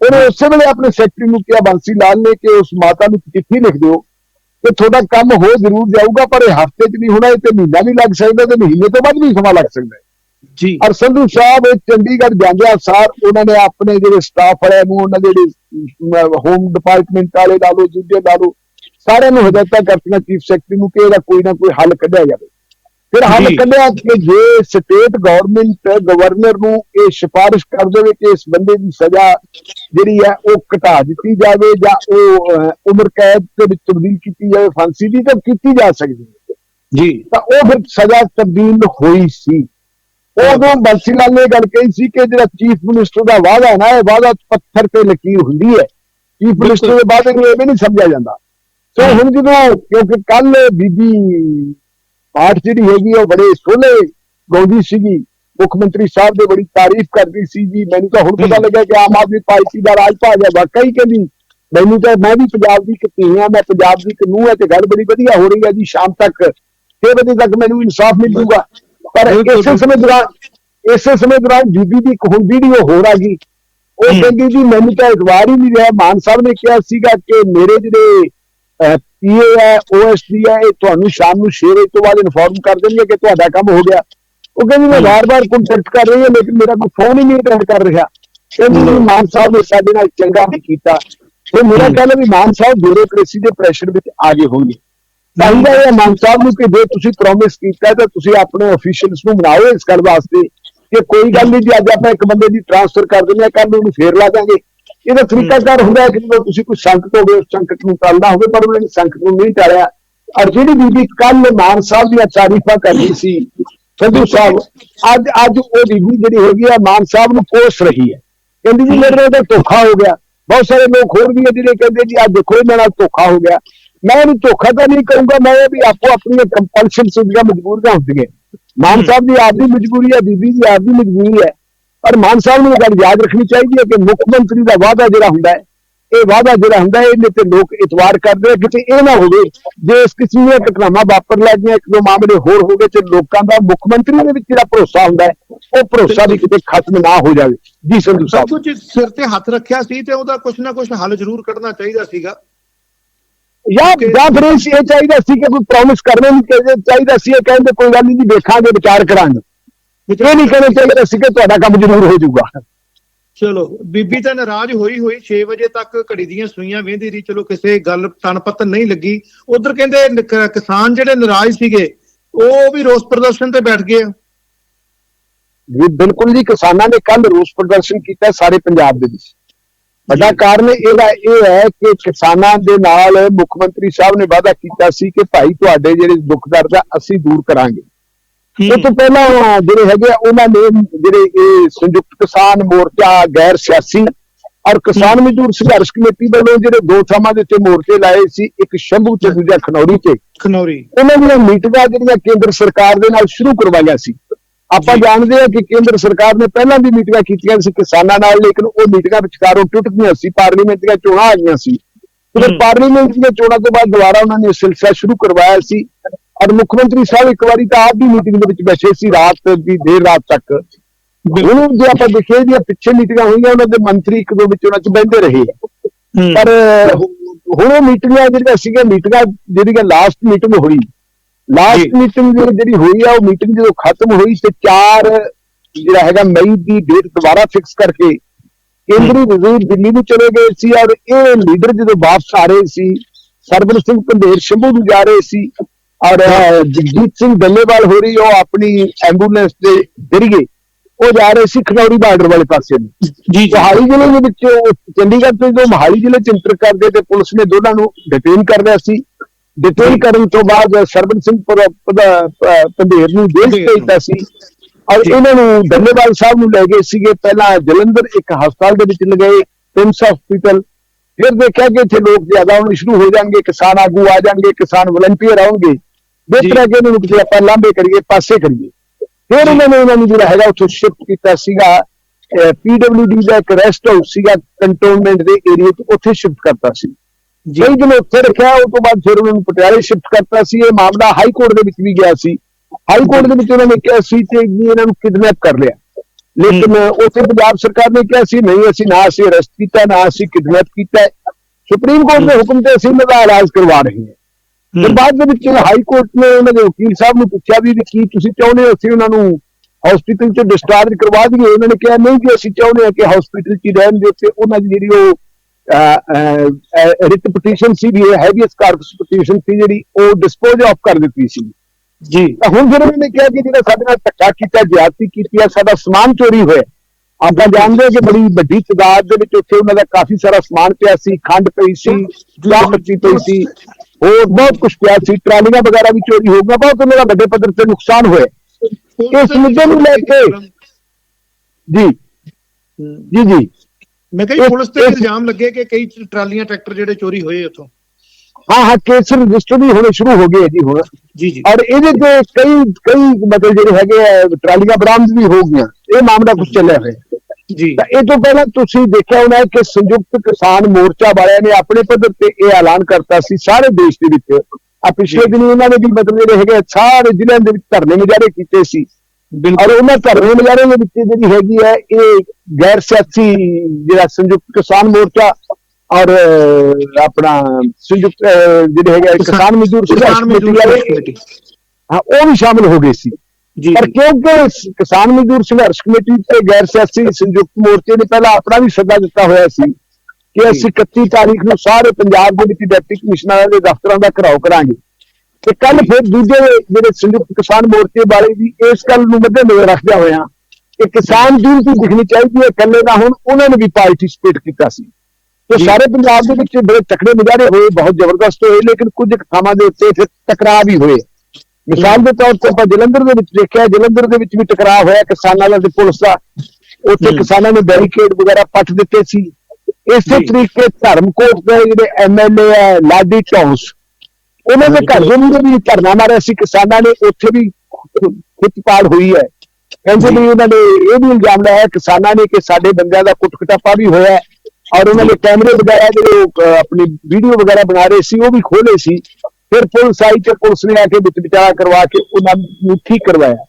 ਉਹਨੇ ਉਸੇ ਵੇਲੇ ਆਪਣੇ ਸੈਕਟਰੀ ਨੂੰ ਕਿਹਾ ਬੰਸੀ ਲਾਲ ਨੇ ਕਿ ਉਸ ਮਾਤਾ ਨੂੰ ਚਿੱਠੀ ਲਿਖ ਦਿਓ ਕਿ ਤੁਹਾਡਾ ਕੰਮ ਹੋ ਜ਼ਰੂਰ ਜਾਊਗਾ ਪਰ ਇਹ ਹਫ਼ਤੇ 'ਚ ਨਹੀਂ ਹੋਣਾ ਇਹ ਤੇ ਮਹੀਨਾ ਵੀ ਲੱਗ ਸਕਦਾ ਤੇ ਮਹੀਨੇ ਤੋਂ ਬਾਅਦ ਵੀ ਸਮਾਂ ਲੱਗ ਸਕਦਾ ਜੀ ਔਰ ਸੰਧੂ ਸਾਹਿਬ ਇਹ ਚੰਡੀਗੜ੍ਹ ਜਾਂਦਿਆਂ ਸਾਰ ਉਹਨਾਂ ਨੇ ਆਪਣੇ ਜਿਹੜੇ ਸਟਾਫ ਵਾਲਿਆਂ ਨੂੰ ਉਹਨਾਂ ਦੇ ਜਿਹੜੇ ਹੋਮ ਡਿਪਾਰਟਮੈਂਟ ਵਾਲੇ ਲਾ ਲਓ ਦੂਜੇ ਲਾ ਲਓ ਸਾਰਿਆਂ ਨੂੰ ਹਦਾਇਤਾਂ ਕਰਤੀਆਂ ਚੀਫ ਸੈਕਟਰੀ ਨੂੰ ਕਿ ਇਹਦਾ ਕੋਈ ਨਾ ਕੋਈ ਹੱਲ ਕੱਢਿਆ ਜਾਵੇ ਫਿਰ ਹੱਲ। ਕੱਢਿਆ ਕਿ ਜੇ ਸਟੇਟ ਗਵਰਨਮੈਂਟ ਗਵਰਨਰ ਨੂੰ ਇਹ ਸਿਫਾਰਿਸ਼ ਕਰ ਦੇਵੇ ਕਿ ਇਸ ਬੰਦੇ ਦੀ ਸਜ਼ਾ ਜਿਹੜੀ ਹੈ ਉਹ ਘਟਾ ਦਿੱਤੀ ਜਾਵੇ ਜਾਂ ਉਹ ਉਮਰ ਕੈਦ ਦੇ ਵਿੱਚ ਤਬਦੀਲ ਕੀਤੀ ਜਾਵੇ ਫਾਂਸੀ ਦੀ ਤਾਂ ਕੀਤੀ ਜਾ ਸਕਦੀ ਹੈ। ਜੀ। ਤਾਂ ਉਹ ਫਿਰ ਸਜ਼ਾ ਤਬਦੀਲ ਹੋਈ ਸੀ। ਉਦੋਂ ਬੰਸੀ ਲਾਲ ਨੇ ਇਹ ਗੱਲ ਕਹੀ ਸੀ ਕਿ ਜਿਹੜਾ ਚੀਫ ਮਿਨਿਸਟਰ ਦਾ ਵਾਅਦਾ ਹੈ ਨਾ ਇਹ ਵਾਅਦਾ ਪੱਥਰ ਤੇ ਲਕੀਰ ਹੁੰਦੀ ਹੈ। ਚੀਫ ਮਿਨਿਸਟਰ ਦੇ ਵਾਅਦੇ ਨੂੰ ਐਵੇਂ ਨਹੀਂ ਸਮਝਿਆ ਜਾਂਦਾ। ਸੋ ਹੁਣ ਜਦੋਂ ਕਿਉਂਕਿ ਕੱਲ ਬੀਬੀ ਪਾਠ ਜਿਹੜੀ ਹੈਗੀ ਉਹ ਬੜੇ ਸੋਹਣੇ ਗਾਉਂਦੀ ਸੀਗੀ। ਮੁੱਖ ਮੰਤਰੀ ਸਾਹਿਬ ਦੇ ਬੜੀ ਤਾਰੀਫ ਕਰਦੀ ਸੀ ਜੀ ਮੈਨੂੰ ਤਾਂ ਹੁਣ ਪਤਾ। ਲੱਗਿਆ ਕਿ ਆਮ ਆਦਮੀ ਪਾਰਟੀ ਦਾ ਰਾਜ ਭਾਗ ਹੈ ਵਾਕਈ ਕਹਿੰਦੀ ਮੈਨੂੰ ਤਾਂ ਮੈਂ ਵੀ ਪੰਜਾਬ ਦੀ ਧੀ ਹਾਂ ਮੈਂ ਪੰਜਾਬ ਦੀ ਇੱਕ ਨੂੰਹ ਹੈ ਤੇ ਗੱਲ ਬੜੀ ਵਧੀਆ ਹੋ ਰਹੀ ਹੈ ਜੀ ਸ਼ਾਮ ਤੱਕ। 6 ਵਜੇ ਤੱਕ ਮੈਨੂੰ ਇਨਸਾਫ ਮਿਲ ਜੂਗਾ ਪਰ ਇਸੇ ਸਮੇਂ ਦੌਰਾਨ ਇਸੇ ਸਮੇਂ ਦੌਰਾਨ ਬੀਬੀ ਦੀ ਇੱਕ ਹੁਣ ਵੀਡੀਓ ਹੋਰ ਆ ਗਈ। ਉਹ। ਕਹਿੰਦੀ ਜੀ ਮੈਨੂੰ ਤਾਂ ਇਤਵਾਰ ਹੀ ਨਹੀਂ ਰਿਹਾ। ਮਾਨ ਸਾਹਿਬ ਨੇ ਕਿਹਾ ਸੀਗਾ ਕਿ ਮੇਰੇ ਜਿਹੜੇ ਪੀਏ ਹੈ ਓਐਸਡੀ ਹੈ ਇਹ ਤੁਹਾਨੂੰ ਸ਼ਾਮ ਨੂੰ 6 ਵਜੇ ਤੋਂ ਬਾਅਦ ਇਨਫੋਰਮ ਕਰ ਦੇਣਗੇ ਕਿ ਤੁਹਾਡਾ ਕੰਮ ਹੋ ਗਿਆ ਉਹ ਕਹਿੰਦੀ ਮੈਂ। ਵਾਰ-ਵਾਰ ਕੰਟੈਕਟ ਕਰ ਰਹੀ ਹਾਂ ਲੇਕਿਨ ਮੇਰਾ ਕੋਈ ਫੋਨ ਹੀ ਨਹੀਂ ਅਟੈਂਡ ਕਰ ਰਿਹਾ ਕਹਿੰਦੀ। ਮਾਨ ਸਾਹਿਬ ਨੇ ਸਾਡੇ ਨਾਲ ਚੰਗਾ ਨਹੀਂ ਕੀਤਾ ਤੇ ਮੇਰਾ। ਕਹਿਣਾ ਵੀ ਮਾਨ ਸਾਹਿਬ ਬਿਊਰੋਕ੍ਰੇਸੀ ਦੇ ਪ੍ਰੈਸ਼ਰ ਵਿੱਚ ਆ ਗਏ ਹੋਣਗੇ ਚਾਹੀਦਾ ਹੈ ਮਾਨ ਸਾਹਿਬ ਨੂੰ ਕਿ ਜੇ ਤੁਸੀਂ ਪ੍ਰੋਮਿਸ ਕੀਤਾ ਤਾਂ ਤੁਸੀਂ ਆਪਣੇ ਅਫੀਸ਼ੀਅਲਸ ਨੂੰ ਬਣਾਓ ਇਸ ਗੱਲ ਵਾਸਤੇ ਕਿ ਕੋਈ ਗੱਲ ਨਹੀਂ ਜੀ ਅੱਜ ਆਪਾਂ ਇੱਕ ਬੰਦੇ ਦੀ ਟ੍ਰਾਂਸਫਰ ਕਰ ਦਿੰਦੇ ਹਾਂ ਕੱਲ ਨੂੰ ਉਹਨੂੰ ਫੇਰ ਲਾ ਦਾਂਗੇ ਇਹਦਾ ਤਰੀਕਾਕਾਰ ਹੁੰਦਾ ਹੈ ਕਿ ਜਦੋਂ ਤੁਸੀਂ ਕੋਈ ਸੰਕਟ ਹੋਵੇ ਉਸ ਸੰਕਟ ਨੂੰ ਟਾਲਣਾ ਹੋਵੇ ਪਰ ਉਹਨਾਂ ਨੇ ਸੰਕਟ ਨੂੰ ਨਹੀਂ ਟਾਲਿਆ। ਔਰ ਜਿਹੜੀ ਬੀਬੀ ਕੱਲ ਮਾਨ ਸਾਹਿਬ ਦੀਆਂ ਤਾਰੀਫਾਂ ਕਰਦੀ ਸੀ ਸੰਧੂ ਸਾਹਿਬ ਅੱਜ ਅੱਜ ਉਹ ਬੀਬੀ ਜਿਹੜੀ ਹੈਗੀ ਆ ਮਾਨ ਸਾਹਿਬ ਨੂੰ ਕੋਸ ਰਹੀ ਹੈ। ਕਹਿੰਦੀ ਜੀ ਮੇਰੇ ਨਾਲ ਤਾਂ ਧੋਖਾ ਹੋ ਗਿਆ। ਬਹੁਤ ਸਾਰੇ ਲੋਕ ਹੋਰ ਵੀ ਜਿਹੜੇ ਕਹਿੰਦੇ ਜੀ ਅੱਜ ਦੇਖੋ ਇਹਨਾਂ ਨਾਲ ਧੋਖਾ ਹੋ ਗਿਆ। ਮੈਂ ਇਹਨੂੰ ਧੋਖਾ ਤਾਂ ਨਹੀਂ ਕਹੂੰਗਾ ਮੈਂ ਵੀ ਆਪੋ ਆਪਣੀਆਂ ਕੰਪਲਸ਼ਨਸ ਹੁੰਦੀਆਂ ਮਜਬੂਰੀਆਂ ਹੁੰਦੀਆਂ। ਮਾਨ ਸਾਹਿਬ ਦੀ ਆਪਦੀ ਮਜਬੂਰੀ ਹੈ ਬੀਬੀ ਦੀ ਆਪਦੀ ਮਜਬੂਰੀ ਹੈ। ਪਰ ਮਾਨ ਸਾਹਿਬ ਨੂੰ ਇਹ ਗੱਲ ਯਾਦ ਰੱਖਣੀ ਚਾਹੀਦੀ ਹੈ ਕਿ ਮੁੱਖ ਮੰਤਰੀ ਦਾ ਵਾਅਦਾ ਜਿਹੜਾ ਹੁੰਦਾ ਹੈ ਇਹ ਵਾਅਦਾ ਜਿਹੜਾ ਹੁੰਦਾ ਹੈ ਇਹਦੇ ਤੇ ਲੋਕ ਇਤਵਾਰ ਕਰਦੇ ਆ ਕਿਤੇ ਇਹ ਨਾ ਹੋਵੇ ਜੇ ਇਸ ਕਿਸਮ ਦੀਆਂ ਘਟਨਾਵਾਂ ਵਾਪਰ ਲੱਗੀਆਂ ਇੱਕ ਦੋ ਮਾਮਲੇ ਹੋਰ ਹੋ ਗਏ ਤੇ ਲੋਕਾਂ ਦਾ ਮੁੱਖ ਮੰਤਰੀ ਦੇ ਵਿੱਚ ਜਿਹੜਾ ਭਰੋਸਾ ਹੁੰਦਾ ਹੈ ਉਹ ਭਰੋਸਾ ਵੀ ਕਿਤੇ ਖਤਮ ਨਾ ਹੋ ਜਾਵੇ। ਜੀ ਸੰਧੂ ਸਾਹਿਬ। ਕੁਝ ਸਿਰ ਤੇ ਹੱਥ ਰੱਖਿਆ ਸੀ ਤੇ ਉਹਦਾ ਕੁਝ ਨਾ ਕੁਝ ਹੱਲ ਜ਼ਰੂਰ ਕੱਢਣਾ ਚਾਹੀਦਾ ਸੀਗਾ। ਜਾਂ Okay. ਜਾਂ ਫਿਰ ਇਹ ਚਾਹੀਦਾ ਸੀ ਕਿ ਕੋਈ ਪ੍ਰੋਮਿਸ ਕਰਨੇ ਨਹੀਂ ਚਾਹੀਦੇ- ਚਾਹੀਦਾ ਸੀ ਇਹ ਕਹਿੰਦੇ ਕੋਈ ਗੱਲ ਨਹੀਂ ਜੀ ਵੇਖਾਂਗੇ ਵਿਚਾਰ ਕਰਾਂਗੇ। ਇਹ ਨਹੀਂ ਕਹਿਣਾ ਚਾਹੀਦਾ ਸੀ ਕਿ ਤੁਹਾਡਾ ਕੰਮ ਜ਼ਰੂਰ ਹੋ ਜਾਊਗਾ। ਚਲੋ ਬੀਬੀ ਤਾਂ ਨਾਰਾਜ਼ ਹੋਈ ਹੋਈ 6 ਵਜੇ ਤੱਕ ਘੜੀ ਦੀਆਂ ਸੂਈਆਂ ਵੇਂਦੀ ਰਹੀ ਚਲੋ ਕਿਸੇ ਗੱਲ ਤਣਪਤ ਨਹੀਂ ਲੱਗੀ। ਉਧਰ ਕਹਿੰਦੇ ਕਿਸਾਨ ਜਿਹੜੇ ਨਾਰਾਜ਼ ਸੀਗੇ ਉਹ ਵੀ ਰੋਸ ਪ੍ਰਦਰਸ਼ਨ ਤੇ ਬੈਠ ਗਏ। ਵੀ ਬਿਲਕੁਲ ਜੀ ਕਿਸਾਨਾਂ ਨੇ ਕੱਲ ਰੋਸ ਪ੍ਰਦਰਸ਼ਨ ਕੀਤਾ ਸਾਰੇ ਪੰਜਾਬ ਦੇ ਵਿੱਚ। ਵੱਡਾ ਕਾਰਨ ਇਹਦਾ ਇਹ ਹੈ ਕਿ ਕਿਸਾਨਾਂ ਦੇ ਨਾਲ ਮੁੱਖ ਮੰਤਰੀ ਸਾਹਿਬ ਨੇ ਵਾਅਦਾ ਕੀਤਾ ਸੀ ਕਿ ਭਾਈ ਤੁਹਾਡੇ ਜਿਹੜੇ ਦੁੱਖ ਦਰਦ ਆ ਅਸੀਂ ਦੂਰ ਕਰਾਂਗੇ। ਇਹ ਤੋਂ ਪਹਿਲਾਂ ਜਿਹੜੇ ਹੈਗੇ ਆ, ਉਹਨਾਂ ਨੇ ਜਿਹੜੇ ਇਹ ਸੰਯੁਕਤ ਕਿਸਾਨ ਮੋਰਚਾ ਗੈਰ ਸਿਆਸੀ ਔਰ ਕਿਸਾਨ ਮਜ਼ਦੂਰ ਸੰਘਰਸ਼ ਕਮੇਟੀ ਵੱਲੋਂ ਜਿਹੜੇ ਦੋ ਥਾਵਾਂ ਦੇ ਉੱਤੇ ਮੋਰਚੇ ਲਾਏ ਸੀ ਇੱਕ ਸ਼ੰਭੂ ਤੇ ਦੂਜਾ ਖਨੌਰੀ ਤੇ। ਖਨੌਰੀ। ਉਹਨਾਂ ਦੀਆਂ ਮੀਟਿੰਗਾਂ ਜਿਹੜੀਆਂ ਕੇਂਦਰ ਸਰਕਾਰ ਦੇ ਨਾਲ ਸ਼ੁਰੂ ਕਰਵਾਈਆਂ ਸੀ। ਆਪਾਂ। ਜਾਣਦੇ ਹਾਂ ਕਿ ਕੇਂਦਰ ਸਰਕਾਰ ਨੇ ਪਹਿਲਾਂ ਵੀ ਮੀਟਿੰਗਾਂ ਕੀਤੀਆਂ ਸੀ ਕਿਸਾਨਾਂ ਨਾਲ ਲੇਕਿਨ ਉਹ ਮੀਟਿੰਗਾਂ ਵਿਚਕਾਰੋਂ ਟੁੱਟ ਗਈਆਂ ਸੀ ਪਾਰਲੀਮੈਂਟ ਦੀਆਂ ਚੋਣਾਂ ਆ ਗਈਆਂ ਸੀ। ਫਿਰ। ਪਾਰਲੀਮੈਂਟ ਦੀਆਂ ਚੋਣਾਂ ਤੋਂ ਬਾਅਦ ਦੁਬਾਰਾ ਉਹਨਾਂ ਨੇ ਸਿਲਸਿਲਾ ਸ਼ੁਰੂ ਕਰਵਾਇਆ ਸੀ। ਔਰ ਮੁੱਖ ਮੰਤਰੀ ਸਾਹਿਬ ਇੱਕ ਵਾਰੀ ਤਾਂ ਆਪ ਵੀ ਮੀਟਿੰਗ ਦੇ ਵਿੱਚ ਬੈਠੇ ਸੀ ਰਾਤ ਦੀ ਦੇਰ ਰਾਤ ਤੱਕ ਹੁਣ ਜੇ ਆਪਾਂ ਦੇਖੀਏ ਦੀਆਂ ਪਿੱਛੇ ਮੀਟਿੰਗਾਂ ਹੋਈਆਂ ਉਹਨਾਂ ਦੇ ਮੰਤਰੀ ਇੱਕ ਦੋ ਵਿੱਚ ਉਹਨਾਂ 'ਚ ਬਹਿੰਦੇ ਰਹੇ। ਪਰ ਹੁਣ ਉਹ ਮੀਟਿੰਗਾਂ ਜਿਹੜੀਆਂ ਸੀਗੀਆਂ ਮੀਟਿੰਗਾਂ ਜਿਹੜੀਆਂ ਲਾਸਟ ਮੀਟਿੰਗ ਹੋਈ। ਲਾਸਟ ਮੀਟਿੰਗ ਜਿਹੜੀ ਹੋਈ ਆ ਉਹ ਮੀਟਿੰਗ ਜਦੋਂ ਖਤਮ ਹੋਈ ਤੇ 4 ਜਿਹੜਾ ਹੈਗਾ ਮਈ ਦੀ ਡੇਟ ਦੁਬਾਰਾ ਫਿਕਸ ਕਰਕੇ ਕੇਂਦਰੀ ਵਜ਼ੀਰ ਦਿੱਲੀ ਨੂੰ ਚਲੇ ਗਏ ਸੀ ਔਰ ਇਹ ਲੀਡਰ ਜਦੋਂ ਵਾਪਸ ਆ ਰਹੇ ਸੀ ਸਰਬਨ ਸਿੰਘ ਪੰਧੇਰ ਸ਼ੰਭੂ ਨੂੰ ਜਾ ਰਹੇ ਸੀ ਔਰ ਜਗਜੀਤ ਸਿੰਘ ਡੱਲੇਵਾਲ ਹੋ ਰਹੀ ਉਹ ਆਪਣੀ ਐਂਬੂਲੈਂਸ ਦੇ ਜ਼ਰੀਏ ਉਹ ਜਾ ਰਹੇ ਸੀ ਖਨੌਰੀ ਬਾਰਡਰ ਵਾਲੇ ਪਾਸੇ ਨੂੰ। ਜੀ ਮੋਹਾਲੀ ਜ਼ਿਲ੍ਹੇ ਦੇ ਵਿੱਚ ਚੰਡੀਗੜ੍ਹ ਤੋਂ ਜਦੋਂ ਮੋਹਾਲੀ ਜ਼ਿਲ੍ਹੇ ਚ ਇੰਟਰ ਕਰਦੇ ਤੇ ਪੁਲਿਸ ਨੇ ਦੋਨਾਂ ਨੂੰ ਡਿਟੇਨ ਕਰ ਲਿਆ ਸੀ। ਡਿਟੇਨ ਕਰਨ ਤੋਂ ਬਾਅਦ ਸਰਬਨ ਸਿੰਘ ਪੰਧੇਰ ਨੂੰ ਜੇਲ੍ਹ। ਭੇਜਤਾ ਸੀ। ਔਰ। ਇਹਨਾਂ ਨੂੰ ਡੱਲੇਵਾਲ ਸਾਹਿਬ ਨੂੰ ਲੈ ਗਏ ਸੀਗੇ। ਪਹਿਲਾਂ ਜਲੰਧਰ ਇੱਕ ਹਸਪਤਾਲ ਦੇ ਵਿੱਚ ਲਗਾਏ ਪਿੰਸ ਹਸਪੀਟਲ ਫਿਰ ਦੇਖਿਆ ਕਿ ਇੱਥੇ ਲੋਕ ਜ਼ਿਆਦਾ ਆਉਣੇ ਸ਼ੁਰੂ ਹੋ ਜਾਣਗੇ ਕਿਸਾਨ ਆਗੂ ਆ ਜਾਣਗੇ ਕਿਸਾਨ ਵਲੰਟੀਅਰ ਆਉਣਗੇ। ਬਿਹਤਰ ਇਹਨਾਂ ਨੂੰ ਕਿਤੇ ਆਪਾਂ ਲਾਂਭੇ ਕਰੀਏ ਪਾਸੇ ਕਰੀਏ। ਫਿਰ ਇਹਨਾਂ ਨੇ ਉਹਨਾਂ ਨੂੰ ਜਿਹੜਾ ਹੈਗਾ ਉੱਥੋਂ ਸ਼ਿਫਟ ਕੀਤਾ ਸੀਗਾ ਪੀਡਬਲਯੂਡੀ ਦਾ ਇੱਕ ਰੈਸਟ ਹਾਊਸ ਸੀਗਾ ਕੰਟੋਨਮੈਂਟ ਦੇ ਏਰੀਆ 'ਚ ਉੱਥੇ ਸ਼ਿਫਟ ਕਰਤਾ ਸੀ। ਜੀ। ਦਿਨ ਉੱਥੇ ਰੱਖਿਆ ਉਸ ਤੋਂ ਬਾਅਦ ਫਿਰ ਉਹਨਾਂ ਨੂੰ ਪਟਿਆਲੇ ਸ਼ਿਫਟ ਕਰਤਾ ਸੀ। ਇਹ ਮਾਮਲਾ ਹਾਈ ਕੋਰਟ ਦੇ ਵਿੱਚ ਵੀ ਗਿਆ ਸੀ। ਹਾਈ ਕੋਰਟ ਦੇ ਵਿੱਚ ਉਹਨਾਂ ਨੇ ਕਿਹਾ ਸੀ ਕਿ ਜੀ ਇਹਨਾਂ ਨੂੰ ਕਿਡਨੈਪ ਕਰ ਲਿਆ। ਲੇਕਿਨ ਉੱਥੇ ਪੰਜਾਬ ਸਰਕਾਰ ਨੇ ਕਿਹਾ ਸੀ ਨਹੀਂ ਅਸੀਂ ਨਾ ਅਸੀਂ ਅਰੈਸਟ ਕੀਤਾ ਨਾ ਅਸੀਂ ਕਿਡਨੈਪ ਕੀਤਾ। ਸੁਪਰੀਮ ਕੋਰਟ ਦੇ ਹੁਕਮ ਤੇ ਅਸੀਂ ਇਹਨਾਂ ਦਾ ਇਲਾਜ ਕਰਵਾ ਰਹੇ ਹਾਂ। ਫਿਰ ਬਾਅਦ ਦੇ ਵਿੱਚ ਹਾਈ ਕੋਰਟ ਨੇ ਉਹਨਾਂ ਦੇ ਵਕੀਲ ਸਾਹਿਬ ਨੂੰ ਪੁੱਛਿਆ ਵੀ ਕੀ ਤੁਸੀਂ ਚਾਹੁੰਦੇ ਹੋ? ਅਸੀਂ ਉਹਨਾਂ ਨੂੰ ਹਸਪੀਟਲ ਚ ਡਿਸਚਾਰਜ ਕਰਵਾ ਦਈਏ। ਉਹਨਾਂ ਨੇ ਕਿਹਾ ਨਹੀਂ ਜੀ ਅਸੀਂ ਚਾਹੁੰਦੇ ਹਾਂ ਕਿ ਹਸਪੀਟਲ ਚ ਹੀ ਰਹਿਣ ਦੇ ਉੱਤੇ ਉਹਨਾਂ ਦੀ ਜਿਹੜੀ ਉਹ ਰਿਟ ਪਟੀਸ਼ਨ ਸੀ ਵੀ ਹੈਵੀਐਸ ਕਾਰਪਸ ਪਟੀਸ਼ਨ ਸੀ ਜਿਹੜੀ ਉਹ ਡਿਸਪੋਜ਼ ਆਫ ਕਰ ਦਿੱਤੀ ਸੀ। ਜੀ। ਹੁਣ ਫਿਰ ਉਹਨਾਂ ਨੇ ਕਿਹਾ ਕਿ ਜਿਹੜਾ ਸਾਡੇ ਨਾਲ ਧੱਕਾ ਕੀਤਾ ਜ਼ਿਆਦਤੀ ਕੀਤੀ ਹੈ ਸਾਡਾ ਸਮਾਨ ਚੋਰੀ ਹੋਇਆ। ਆਪਾਂ ਜਾਣਦੇ ਹਾਂ ਕਿ ਬੜੀ ਵੱਡੀ ਤਾਦਾਦ ਦੇ ਵਿੱਚ ਉੱਥੇ ਉਹਨਾਂ ਦਾ ਕਾਫੀ ਸਾਰਾ ਸਮਾਨ ਪਿਆ ਸੀ ਖੰਡ ਪਈ ਸੀ ਚਾਹ ਪੱਤੀ ਪਈ ਸੀ। ਹੋਰ ਬਹੁਤ ਕੁਝ ਪਿਆ ਸੀ ਟਰਾਲੀਆਂ ਵਗੈਰਾ ਵੀ ਚੋਰੀ ਹੋ ਗਈਆਂ ਬਹੁਤ ਉਹਨਾਂ ਦਾ ਵੱਡੇ ਪੱਧਰ ਤੇ ਨੁਕਸਾਨ ਹੋਇਆ। ਇਸ ਮੁੱਦੇ ਨੂੰ ਲੈ ਕੇ ਜੀ। ਜੀ ਜੀ। ਮੈਂ ਕਿਹਾ ਪੁਲਿਸ ਤੇ ਇਲਜ਼ਾਮ ਲੱਗੇ ਕਿ ਕਈ ਟਰਾਲੀਆਂ ਟਰੈਕਟਰ ਜਿਹੜੇ ਚੋਰੀ ਹੋਏ ਉੱਥੋਂ। ਹਾਂ ਹਾਂ ਕੇਸ ਰਜਿਸਟਰ ਵੀ ਹੋਣੇ ਸ਼ੁਰੂ ਹੋ ਗਏ ਜੀ ਹੁਣ। ਜੀ ਜੀ। ਔਰ ਇਹਦੇ ਤੇ ਕਈ ਕਈ ਮਤਲਬ ਜਿਹੜੇ ਹੈਗੇ ਆ ਟਰਾਲੀਆਂ ਬਰਾਮਦ ਵੀ ਹੋ ਗਈਆਂ। ਇਹ ਮਾਮਲਾ ਕੁਝ ਚੱਲਿਆ ਹੋਇਆ। ਜੀ। ਤਾਂ ਇਹ ਤੋਂ ਪਹਿਲਾਂ ਤੁਸੀਂ ਦੇਖਿਆ ਹੋਣਾ ਕਿ ਸੰਯੁਕਤ ਕਿਸਾਨ ਮੋਰਚਾ ਵਾਲਿਆਂ ਨੇ ਆਪਣੇ ਪੱਧਰ ਤੇ ਇਹ ਐਲਾਨ ਕਰਤਾ ਸੀ ਸਾਰੇ ਦੇਸ਼ ਦੇ ਵਿੱਚ। ਆ ਪਿਛਲੇ। ਦਿਨੀ ਇਹਨਾਂ ਨੇ ਵੀ ਮਤਲਬ ਜਿਹੜੇ ਹੈਗੇ ਸਾਰੇ ਜ਼ਿਲ੍ਹਿਆਂ ਦੇ ਵਿੱਚ ਧਰਨੇ ਮੁਜ਼ਾਹਰੇ ਕੀਤੇ ਸੀ। ਔਰ ਉਹਨਾਂ ਧਰਨੇ ਮੁਜ਼ਾਹਰੇ ਦੇ ਵਿੱਚ ਜਿਹੜੀ ਹੈਗੀ ਹੈ ਇਹ ਗੈਰ ਸਿਆਸੀ ਜਿਹੜਾ ਸੰਯੁਕਤ ਕਿਸਾਨ ਮੋਰਚਾ ਔਰ ਆਪਣਾ ਸੰਯੁਕਤ ਜਿਹੜੇ ਹੈਗੇ ਕਿਸਾਨ ਮਜ਼ਦੂਰ ਸੰਘਰਸ਼ ਕਮੇਟੀ। ਹਾਂ ਉਹ ਵੀ ਸ਼ਾਮਲ ਹੋ ਗਏ ਸੀ। ਪਰ ਕਿਉਂਕਿ ਕਿਸਾਨ ਮਜ਼ਦੂਰ ਸੰਘਰਸ਼ ਕਮੇਟੀ ਤੇ ਗੈਰ ਸਿਆਸੀ ਸੰਯੁਕਤ ਮੋਰਚੇ ਨੇ ਪਹਿਲਾਂ ਆਪਣਾ ਵੀ ਸੱਦਾ ਦਿੱਤਾ ਹੋਇਆ ਸੀ ਕਿ ਅਸੀਂ 31 ਤਾਰੀਖ ਨੂੰ ਸਾਰੇ ਪੰਜਾਬ ਦੇ ਵਿੱਚ ਡਿਪਟੀ ਕਮਿਸ਼ਨਰਾਂ ਦੇ ਦਫ਼ਤਰਾਂ ਦਾ ਘਰਾਓ ਕਰਾਂਗੇ। ਤੇ ਕੱਲ ਫਿਰ ਦੂਜੇ ਜਿਹੜੇ ਸੰਯੁਕਤ ਕਿਸਾਨ ਮੋਰਚੇ ਵਾਲੇ ਵੀ ਇਸ ਗੱਲ ਨੂੰ ਮੱਦੇ ਨਜ਼ਰ ਰੱਖਦਿਆਂ ਹੋਇਆਂ ਕਿ ਕਿਸਾਨ ਯੂਨਿਟੀ ਦਿਖਣੀ ਚਾਹੀਦੀ ਹੈ ਇਕੱਲੇ ਨਾ ਹੁਣ ਉਹਨਾਂ ਨੇ ਵੀ ਪਾਰਟਿਸਿਪੇਟ ਕੀਤਾ ਸੀ। ਤੇ। ਸਾਰੇ ਪੰਜਾਬ ਦੇ ਵਿੱਚ ਬੜੇ ਤਕੜੇ ਮੁਜ਼ਾਹਰੇ ਹੋਏ ਬਹੁਤ ਜ਼ਬਰਦਸਤ ਹੋਏ ਲੇਕਿਨ ਕੁਝ ਥਾਵਾਂ ਦੇ ਉੱਤੇ ਫਿਰ ਟਕਰਾਅ ਵੀ ਹੋਏ। ਮਿਸਾਲ ਦੇ ਤੌਰ ਤੇ ਆਪਾਂ ਜਲੰਧਰ ਦੇ ਵਿੱਚ ਦੇਖਿਆ ਜਲੰਧਰ ਦੇ ਵਿੱਚ ਵੀ ਟਕਰਾਅ ਹੋਇਆ ਕਿਸਾਨਾਂ ਨਾਲ ਤੇ ਪੁਲਿਸ ਦਾ। ਉੱਥੇ। ਕਿਸਾਨਾਂ ਨੇ ਬੈਰੀਕੇਡ ਵਗੈਰਾ ਪੱਟ ਦਿੱਤੇ ਸੀ। ਇਸੇ। ਤਰੀਕੇ ਧਰਮਕੋਟ ਦੇ ਜਿਹੜੇ ਐਮਐਲਏ ਹੈ ਲਾਡੀ ਟੌਂਸ ਉਹਨਾਂ ਦੇ ਘਰ ਦੇ ਮੂਹਰੇ ਵੀ ਧਰਨਾ ਮਾਰਿਆ ਸੀ। ਕਿਸਾਨਾਂ ਨੇ ਉੱਥੇ ਵੀ ਖੁੱਤਪਾੜ ਹੋਈ ਹੈ। ਕਹਿੰਦੇ ਵੀ ਉਹਨਾਂ ਨੇ ਇਹ ਵੀ ਇਲਜ਼ਾਮ ਲਾਇਆ ਕਿਸਾਨਾਂ ਨੇ ਕਿ ਸਾਡੇ ਬੰਦਿਆਂ ਦਾ ਕੁੱਟਕਟਾਪਾ ਵੀ ਹੋਇਆ ਔਰ ਉਹਨਾਂ ਦੇ ਕੈਮਰੇ ਵਗੈਰਾ ਜਿਹੜੇ ਆਪਣੀ ਵੀਡੀਓ ਵਗੈਰਾ ਬਣਾ ਰਹੇ ਸੀ ਉਹ ਵੀ ਖੋਲੇ ਸੀ। ਫਿਰ ਪੁਲਿਸ ਆਈ ਤੇ ਪੁਲਿਸ ਨੇ ਆ ਕੇ ਵਿੱਚ ਵਿਚਾਰਾ ਕਰਵਾ ਕੇ ਉਹਨਾਂ ਨੂੰ ਠੀਕ ਕਰਵਾਇਆ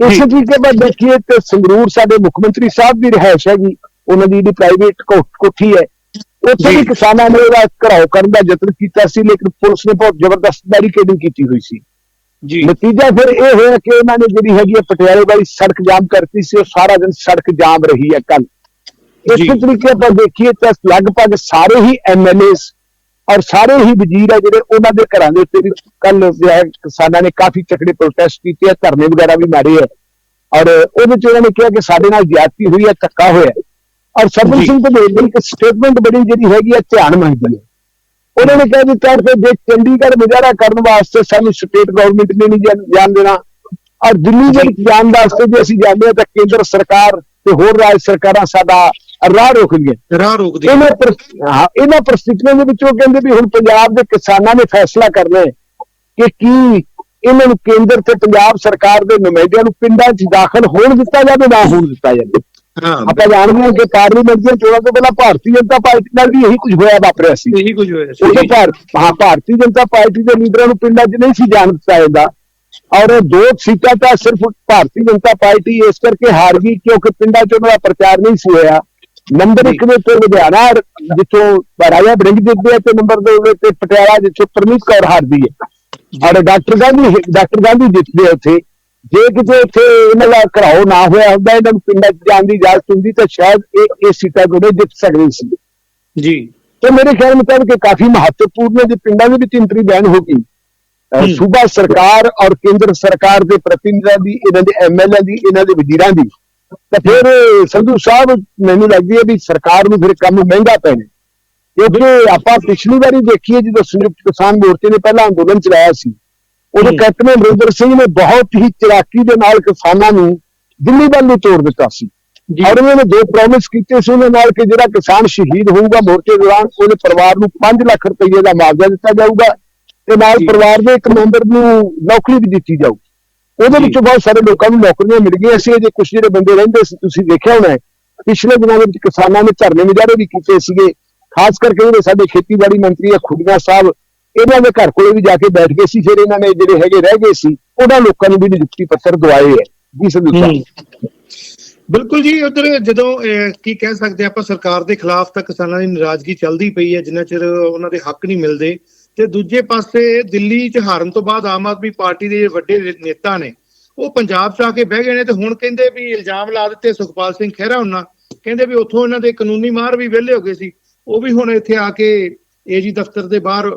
ਇਸੇ ਜੀ। ਤਰੀਕੇ ਨਾਲ ਦੇਖੀਏ ਤੇ ਸੰਗਰੂਰ ਸਾਡੇ ਮੁੱਖ ਮੰਤਰੀ ਸਾਹਿਬ ਦੀ ਰਿਹਾਇਸ਼ ਹੈਗੀ ਉਹਨਾਂ ਦੀ ਜਿਹੜੀ ਪ੍ਰਾਈਵੇਟ ਕੋਠੀ ਹੈ ਉੱਥੇ ਜੀ। ਵੀ ਕਿਸਾਨਾਂ ਨੇ ਉਹਦਾ ਘਰਾਓ ਕਰਨ ਦਾ ਯਤਨ ਕੀਤਾ ਸੀ ਲੇਕਿਨ ਪੁਲਿਸ ਨੇ ਬਹੁਤ ਜ਼ਬਰਦਸਤ ਬੈਰੀਕੇਡਿੰਗ ਕੀਤੀ ਹੋਈ ਸੀ ਜੀ ਨਤੀਜਾ ਫਿਰ ਇਹ ਹੋਇਆ ਕਿ ਉਹਨਾਂ ਨੇ ਜਿਹੜੀ ਹੈਗੀ ਹੈ ਪਟਿਆਲੇ ਵਾਲੀ ਸੜਕ ਜਾਮ ਕਰਤੀ ਸੀ ਉਹ ਸਾਰਾ ਦਿਨ ਸੜਕ ਜਾਮ ਰਹੀ ਹੈ ਕੱਲ ਜੀ। ਇਸੇ ਤਰੀਕੇ ਆਪਾਂ ਦੇਖੀਏ ਤਾਂ ਲਗਭਗ ਸਾਰੇ ਹੀ ਐਮਐਲਏਸ ਔਰ ਸਾਰੇ ਹੀ ਵਜ਼ੀਰ ਹੈ ਜਿਹੜੇ ਉਹਨਾਂ ਦੇ ਘਰਾਂ ਦੇ ਉੱਤੇ ਵੀ ਕੱਲ ਜੋ ਕਿਸਾਨਾਂ ਨੇ ਕਾਫੀ ਤਕੜੇ ਪ੍ਰੋਟੈਸਟ ਕੀਤੇ ਆ ਧਰਨੇ ਵਗੈਰਾ ਵੀ ਮਾਰੇ ਹੈ ਔਰ ਉਹਦੇ ਚ ਉਹਨਾਂ ਨੇ ਕਿਹਾ ਕਿ ਸਾਡੇ ਨਾਲ ਜ਼ਿਆਦਤੀ ਹੋਈ ਹੈ ਧੱਕਾ ਹੋਇਆ। ਔਰ ਸਰਬਨ ਜੀ। ਸਿੰਘ ਤੇ ਦੀ ਇੱਕ ਸਟੇਟਮੈਂਟ ਬੜੀ ਜਿਹੜੀ ਹੈਗੀ ਹੈ ਧਿਆਨ ਮੰਗਦੀ ਹੈ ਉਹਨਾਂ ਨੇ ਕਿਹਾ ਦਿੱਤਾ ਕਿ ਜੇ ਚੰਡੀਗੜ੍ਹ ਮੁਜ਼ਾਹਰਾ ਕਰਨ ਵਾਸਤੇ ਸਾਨੂੰ ਸਟੇਟ ਗਵਰਨਮੈਂਟ ਨੇ ਨਹੀਂ ਜਾਣ- ਦੇਣਾ ਔਰ ਦਿੱਲੀ ਦੇ ਜਾਣ ਵਾਸਤੇ ਜੇ ਅਸੀਂ ਜਾਂਦੇ ਹਾਂ ਤਾਂ ਕੇਂਦਰ ਸਰਕਾਰ ਤੇ ਹੋਰ ਰਾਜ ਸਰਕਾਰਾਂ ਸਾਡਾ ਰਾਹ ਰੋਕਦੀਆਂ ਰਾਹ ਰੋਕਦੀ ਇਹਨਾਂ ਪਰ ਹਾਂ ਇਹਨਾਂ ਪ੍ਰਸਥਿਤੀਆਂ ਦੇ ਵਿੱਚ ਉਹ ਕਹਿੰਦੇ ਵੀ ਹੁਣ ਪੰਜਾਬ ਦੇ ਕਿਸਾਨਾਂ ਨੇ ਫੈਸਲਾ ਕਰਨਾ ਹੈ ਕਿ ਕੀ ਇਹਨਾਂ ਨੂੰ ਕੇਂਦਰ ਤੇ ਪੰਜਾਬ ਸਰਕਾਰ ਦੇ ਨੁਮਾਇੰਦਿਆਂ ਨੂੰ ਪਿੰਡਾਂ 'ਚ ਦਾਖਲ ਹੋਣ ਦਿੱਤਾ ਜਾਵੇ ਨਾ ਹੋਣ ਦਿੱਤਾ ਜਾਵੇ। ਹਾਂ। ਆਪਾਂ ਜਾਣਦੇ ਹਾਂ ਕਿ ਪਾਰਲੀਮੈਂਟ ਦੀਆਂ ਚੋਣਾਂ ਤੋਂ ਪਹਿਲਾਂ ਭਾਰਤੀ ਜਨਤਾ ਪਾਰਟੀ ਨਾਲ ਵੀ ਇਹੀ ਕੁਝ ਹੋਇਆ ਵਾਪਰਿਆ ਸੀ। ਇਹੀ ਕੁਝ ਹੋਇਆ ਸੀ। ਉਹਦੇ ਜੀ। ਭਾਰ ਹਾਂ ਭਾਰਤੀ ਜਨਤਾ ਪਾਰਟੀ ਦੇ ਲੀਡਰਾਂ ਨੂੰ ਪਿੰਡਾਂ 'ਚ ਨਹੀਂ ਸੀ ਜਾਣ ਦਿੱਤਾ ਜਾਂਦਾ। ਔਰ ਦੋ ਸੀਟਾਂ ਤਾਂ ਸਿਰਫ ਭਾਰਤੀ ਜਨਤਾ ਪਾਰਟੀ ਇਸ ਕਰਕੇ ਹਾਰ ਗਈ ਕਿਉਂਕਿ ਪਿੰਡਾਂ 'ਚ ਉਹਨਾਂ ਦਾ ਪ੍ਰਚਾਰ ਨਹੀਂ ਸੀ ਹੋਇਆ। ਨੰਬਰ 1 ਦੇ ਉੱਤੇ ਲੁਧਿਆਣਾ ਜਿੱਥੋਂ ਰਾਜਾ ਬੜਿੰਗ ਜਿੱਤਦੇ ਆ ਤੇ ਨੰਬਰ 2 ਦੇ ਉੱਤੇ ਪਟਿਆਲਾ ਜਿੱਥੋਂ ਪ੍ਰਨੀਤ ਕੌਰ ਹਾਰਦੀ ਹੈ। ਔਰ ਡਾਕਟਰ ਗਾਂਧੀ ਡਾਕਟਰ ਗਾਂਧੀ ਜਿੱਤਦੇ ਉੱਥੇ। ਜੇ ਕਿਤੇ ਉੱਥੇ ਇਹਨਾਂ ਦਾ ਘਰਾਓ ਨਾ ਹੋਇਆ ਹੁੰਦਾ ਇਹਨਾਂ ਨੂੰ ਪਿੰਡਾਂ 'ਚ ਜਾਣ ਦੀ ਇਜਾਜ਼ਤ ਹੁੰਦੀ ਤਾਂ ਸ਼ਾਇਦ ਇਹ ਇਹ ਸੀਟਾਂ ਕੋਲੇ ਜਿੱਤ ਸਕਦੇ ਸੀ। ਜੀ। ਤੇ ਮੇਰੇ ਖਿਆਲ ਮੁਤਾਬਕ ਇਹ ਕਾਫੀ ਮਹੱਤਵਪੂਰਨ ਹੈ ਜੇ ਪਿੰਡਾਂ ਦੇ ਵਿੱਚ ਇੰਟਰੀ ਬੈਨ ਹੋ ਗਈ। ਸੂਬਾ ਸਰਕਾਰ ਔਰ ਕੇਂਦਰ ਸਰਕਾਰ ਦੇ ਪ੍ਰਤੀਨਿਧਾਂ ਦੀ ਇਹਨਾਂ ਦੇ ਐਮਐਲਏ ਦੀ ਇਹਨਾਂ ਦੇ ਵਜ਼ੀਰਾਂ ਦੀ। ਤਾਂ ਫਿਰ ਸੰਧੂ ਸਾਹਿਬ ਮੈਨੂੰ ਲੱਗਦੀ ਹੈ ਵੀ ਸਰਕਾਰ ਨੂੰ ਫਿਰ ਕੰਮ ਮਹਿੰਗਾ ਪੈਣਾ ਕਿਉਂਕਿ ਆਪਾਂ ਪਿਛਲੀ ਵਾਰੀ ਦੇਖੀਏ ਜਦੋਂ ਸੰਯੁਕਤ ਕਿਸਾਨ ਮੋਰਚੇ ਨੇ ਪਹਿਲਾ ਅੰਦੋਲਨ ਚਲਾਇਆ ਸੀ ਉਦੋਂ। ਕੈਪਟਨ ਅਮਰਿੰਦਰ ਸਿੰਘ ਨੇ ਬਹੁਤ ਹੀ ਚਲਾਕੀ ਦੇ ਨਾਲ ਕਿਸਾਨਾਂ ਨੂੰ ਦਿੱਲੀ ਵੱਲ ਨੂੰ ਤੋੜ ਦਿੱਤਾ ਸੀ ਔਰ ਉਹਨਾਂ ਨੇ ਦੋ ਪ੍ਰੋਮਿਸ ਕੀਤੇ ਸੀ ਉਹਨਾਂ ਨਾਲ ਕਿ ਜਿਹੜਾ ਕਿਸਾਨ ਸ਼ਹੀਦ ਹੋਊਗਾ ਮੋਰਚੇ ਦੌਰਾਨ ਉਹਦੇ ਪਰਿਵਾਰ ਨੂੰ 5 ਲੱਖ ਰੁਪਏ ਦਾ ਮੁਆਵਜ਼ਾ ਦਿੱਤਾ ਜਾਊਗਾ ਤੇ ਨਾਲ। ਪਰਿਵਾਰ ਦੇ ਇੱਕ ਮੈਂਬਰ ਨੂੰ ਨੌਕਰੀ ਵੀ ਦਿੱਤੀ ਜਾਊਗੀ ਉਹਦੇ ਜੀ। ਵਿੱਚੋਂ ਬਹੁਤ ਸਾਰੇ ਲੋਕਾਂ ਨੂੰ ਨੌਕਰੀਆਂ ਮਿਲ ਗਈਆਂ। ਸੀ ਅਜੇ ਕੁਝ ਜਿਹੜੇ ਬੰਦੇ ਰਹਿੰਦੇ ਸੀ ਤੁਸੀਂ ਦੇਖਿਆ ਹੋਣਾ ਹੈ ਪਿਛਲੇ ਦਿਨਾਂ ਵਿੱਚ ਕਿਸਾਨਾਂ ਨੇ ਧਰਨੇ ਮੁਜ਼ਾਹਰੇ ਵੀ ਕੀਤੇ ਸੀਗੇ। ਖਾਸ ਕਰਕੇ ਜਿਹੜੇ ਸਾਡੇ ਖੇਤੀਬਾੜੀ ਮੰਤਰੀ ਆ ਖੁੱਡੀਆਂ ਸਾਹਿਬ ਇਹਨਾਂ ਦੇ ਘਰ ਕੋਲੇ ਵੀ ਜਾ ਕੇ ਬੈਠ ਗਏ ਸੀ। ਫਿਰ ਇਹਨਾਂ ਨੇ ਜਿਹੜੇ ਹੈਗੇ ਰਹਿ ਗਏ ਸੀ ਉਹਨਾਂ ਲੋਕਾਂ ਨੂੰ ਵੀ ਨਿਯੁਕਤੀ ਪੱਤਰ ਦਵਾਏ ਹੈ। ਜੀ ਹੂੰ। ਬਿਲਕੁਲ ਜੀ ਉਧਰ ਜਦੋਂ ਕੀ ਕਹਿ ਸਕਦੇ ਆਪਾਂ ਸਰਕਾਰ ਦੇ ਖਿਲਾਫ ਤਾਂ ਕਿਸਾਨਾਂ ਦੀ ਨਾਰਾਜ਼ਗੀ ਚੱਲਦੀ ਪਈ ਹੈ। ਜਿੰਨਾ ਚਿਰ ਉਹਨਾਂ ਦੇ ਹੱਕ ਨਹੀਂ ਮਿਲਦੇ ਤੇ ਦੂਜੇ ਪਾਸੇ ਦਿੱਲੀ 'ਚ ਹਾਰਨ ਤੋਂ ਬਾਅਦ ਆਮ ਆਦਮੀ ਪਾਰਟੀ ਦੇ ਵੱਡੇ ਨੇਤਾ ਨੇ, ਉਹ ਪੰਜਾਬ 'ਚ ਆ ਕੇ ਬਹਿ ਗਏ ਨੇ ਤੇ ਹੁਣ ਕਹਿੰਦੇ ਵੀ ਇਲਜ਼ਾਮ ਲਾ ਦਿੱਤੇ ਸੁਖਪਾਲ ਸਿੰਘ ਖਹਿਰਾ ਉਹਨਾਂ, ਕਹਿੰਦੇ ਵੀ ਉੱਥੋਂ ਇਹਨਾਂ ਦੇ ਕਾਨੂੰਨੀ ਮਾਰ ਵੀ ਵਿਹਲੇ ਹੋ ਗਏ ਸੀ, ਉਹ ਵੀ ਹੁਣ ਇੱਥੇ ਆ ਕੇ ਏਜੀ ਦਫ਼ਤਰ ਦੇ ਬਾਹਰ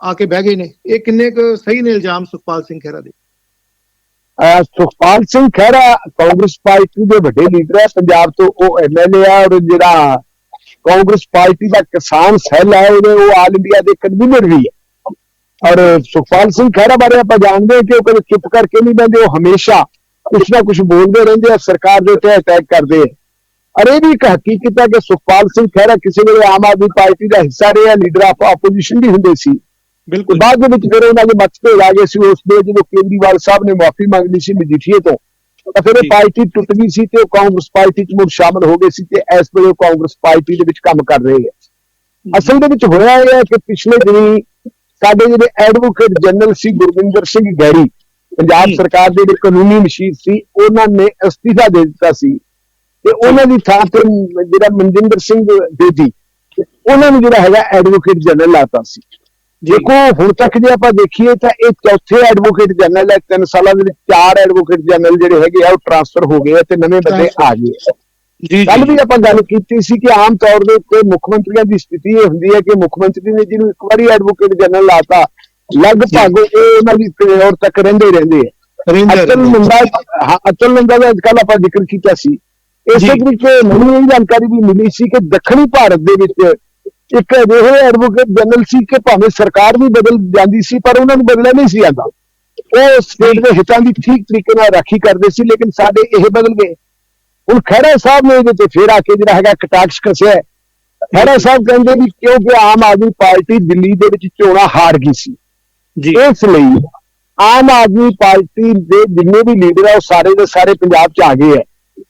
ਆ ਕੇ ਬਹਿ ਗਏ ਨੇ। ਇਹ ਕਿੰਨੇ ਕੁ ਸਹੀ ਨੇ ਇਲਜ਼ਾਮ ਸੁਖਪਾਲ ਸਿੰਘ ਖਹਿਰਾ ਦੇ? ਸੁਖਪਾਲ ਸਿੰਘ ਖਹਿਰਾ ਕਾਂਗਰਸ ਪਾਰਟੀ ਦੇ ਵੱਡੇ ਲੀਡਰ ਹੈ ਪੰਜਾਬ ਤੋਂ ਉਹ ਐਮਐਲਏ ਆ, ਔਰ ਜਿਹੜਾ ਕਾਂਗਰਸ ਪਾਰਟੀ ਦਾ ਕਿਸਾਨ ਸੈੱਲ ਹੈ ਉਹਦੇ ਉਹ ਆਲ ਇੰਡੀਆ ਦੇ ਕਨਵੀਨਰ ਵੀ ਹੈ। ਔਰ ਸੁਖਪਾਲ ਸਿੰਘ ਖਹਿਰਾ ਬਾਰੇ ਆਪਾਂ ਜਾਣਦੇ ਹਾਂ ਕਿ ਉਹ ਕਦੇ ਚੁੱਪ ਕਰਕੇ ਨਹੀਂ ਬੈਠਦੇ ਉਹ ਹਮੇਸ਼ਾ ਕੁਛ ਨਾ ਕੁਛ ਬੋਲਦੇ ਰਹਿੰਦੇ ਆ ਸਰਕਾਰ ਦੇ ਉੱਤੇ ਅਟੈਕ ਕਰਦੇ ਆ। ਅਰੇ ਇਹ ਵੀ ਇੱਕ ਹਕੀਕਤ ਹੈ ਕਿ ਸੁਖਪਾਲ ਸਿੰਘ ਖਹਿਰਾ ਕਿਸੇ ਵੇਲੇ ਆਮ ਆਦਮੀ ਪਾਰਟੀ ਦਾ ਹਿੱਸਾ ਰਿਹਾ ਲੀਡਰ ਆਫ ਆਪੋਜੀਸ਼ਨ ਵੀ ਹੁੰਦੇ ਸੀ। ਬਿਲਕੁਲ। ਬਾਅਦ ਦੇ ਵਿੱਚ ਫਿਰ ਉਹਨਾਂ ਦੇ ਮੱਥੇ ਲਾ ਗਏ ਸੀ ਉਸ ਵੇਲੇ ਜਦੋਂ ਕੇਜਰੀਵਾਲ ਸਾਹਿਬ ਨੇ ਮਾਫੀ ਮੰਗ ਲਈ ਸੀ ਮਜੀਠੀਏ ਤੋਂ ਤਾਂ ਫਿਰ। ਇਹ ਪਾਰਟੀ ਟੁੱਟ ਗਈ ਸੀ ਤੇ ਉਹ ਕਾਂਗਰਸ ਪਾਰਟੀ 'ਚ ਮੁੜ ਸ਼ਾਮਲ ਹੋ ਗਏ ਸੀ ਤੇ ਇਸ ਵੇਲੇ ਉਹ ਕਾਂਗਰਸ ਪਾਰਟੀ ਦੇ ਵਿੱਚ ਕੰਮ ਕਰ ਰਹੇ ਹੈ ਅਸਲ ਦੇ ਵਿੱਚ ਹੋਇਆ ਇਹ ਹੈ ਕਿ ਪਿਛਲੇ ਦਿਨੀ ਸਾਡੇ ਜਿਹੜੇ ਐਡਵੋਕੇਟ ਜਨਰਲ ਸੀ ਗੁਰਵਿੰਦਰ ਸਿੰਘ ਗੈਰੀ ਪੰਜਾਬ। ਸਰਕਾਰ ਦੇ ਜਿਹੜੇ ਕਾਨੂੰਨੀ ਮਸ਼ੀਰ ਸੀ ਉਹਨਾਂ ਨੇ ਅਸਤੀਫਾ ਦੇ ਦਿੱਤਾ ਸੀ ਤੇ ਉਹਨਾਂ ਦੀ ਥਾਂ ਤੇ ਜਿਹੜਾ ਮਨਜਿੰਦਰ ਸਿੰਘ ਬੇਦੀ ਉਹਨਾਂ ਨੂੰ ਜਿਹੜਾ ਹੈਗਾ ਐਡਵੋਕੇਟ ਜਨਰਲ ਲਾਤਾ ਸੀ ਦੇਖੋ ਹੁਣ ਤੱਕ ਜੇ ਆਪਾਂ ਦੇਖੀਏ ਤਾਂ ਇਹ ਚੌਥੇ ਐਡਵੋਕੇਟ ਜਨਰਲ ਹੈ ਤਿੰਨ ਸਾਲਾਂ ਦੇ ਵਿੱਚ ਚਾਰ ਐਡਵੋਕੇਟ ਜਨਰਲ ਜਿਹੜੇ ਹੈਗੇ ਆ ਉਹ ਟ੍ਰਾਂਸਫਰ ਹੋ ਗਏ ਤੇ ਨਵੇਂ ਬੰਦੇ ਆ ਗਏ। ਜੀ ਕੱਲ ਵੀ ਆਪਾਂ ਗੱਲ ਕੀਤੀ ਸੀ ਕਿ ਆਮ ਤੌਰ ਦੇ ਉੱਤੇ ਮੁੱਖ ਮੰਤਰੀਆਂ ਦੀ ਸਥਿਤੀ ਇਹ ਹੁੰਦੀ ਹੈ ਕਿ ਮੁੱਖ ਮੰਤਰੀ ਨੇ ਜਿਹਨੂੰ ਇੱਕ ਵਾਰੀ ਐਡਵੋਕੇਟ ਜਨਰਲ ਲਾਤਾ ਲਗਭਗ ਉਹ ਉਹਨਾਂ ਦੀ ਪਿਓਰ ਤੱਕ ਰਹਿੰਦੇ ਰਹਿੰਦੇ ਅਚਲ ਨੰਦਾ ਹਾਂ ਅਚਲ ਨੰਦਾ ਦਾ ਕੱਲ ਆਪਾਂ ਜ਼ਿਕਰ ਕੀਤਾ ਸੀ। ਇਸੇ। ਤਰੀਕੇ ਮੈਨੂੰ ਇਹ ਜਾਣਕਾਰੀ ਵੀ ਮਿਲੀ ਸੀ ਕਿ ਦੱਖਣੀ ਭਾਰਤ ਦੇ ਵਿੱਚ ਇੱਕ ਅਜਿਹੇ ਐਡਵੋਕੇਟ ਜਨਰਲ ਸੀ ਕਿ ਭਾਵੇਂ ਸਰਕਾਰ ਵੀ ਬਦਲ ਜਾਂਦੀ ਸੀ ਪਰ ਉਹਨਾਂ ਨੂੰ ਬਦਲਿਆ ਨਹੀਂ ਸੀ ਜਾਂਦਾ। ਉਹ ਸਟੇਟ ਦੇ ਹਿੱਤਾਂ ਦੀ ਠੀਕ ਤਰੀਕੇ ਨਾਲ ਰਾਖੀ ਕਰਦੇ ਸੀ ਲੇਕਿਨ ਸਾਡੇ ਇਹ ਬਦਲ ਗਏ। ਹੁਣ ਖਹਿਰਾ ਸਾਹਿਬ ਨੇ ਇਹਦੇ ਤੇ ਫੇਰ ਆ ਕੇ ਜਿਹੜਾ ਹੈਗਾ ਕਟਾਕਸ਼ ਕਸਿਆ। ਖਹਿਰਾ ਸਾਹਿਬ ਕਹਿੰਦੇ ਵੀ ਕਿਉਂਕਿ ਆਮ ਆਦਮੀ ਪਾਰਟੀ ਦਿੱਲੀ ਦੇ ਵਿੱਚ ਚੋਣਾਂ ਹਾਰ ਗਈ ਸੀ। ਜੀ। ਇਸ ਲਈ ਆਮ ਆਦਮੀ ਪਾਰਟੀ ਦੇ ਜਿੰਨੇ ਵੀ ਲੀਡਰ ਆ ਉਹ ਸਾਰੇ ਦੇ ਸਾਰੇ ਪੰਜਾਬ 'ਚ ਆ ਗਏ ਆ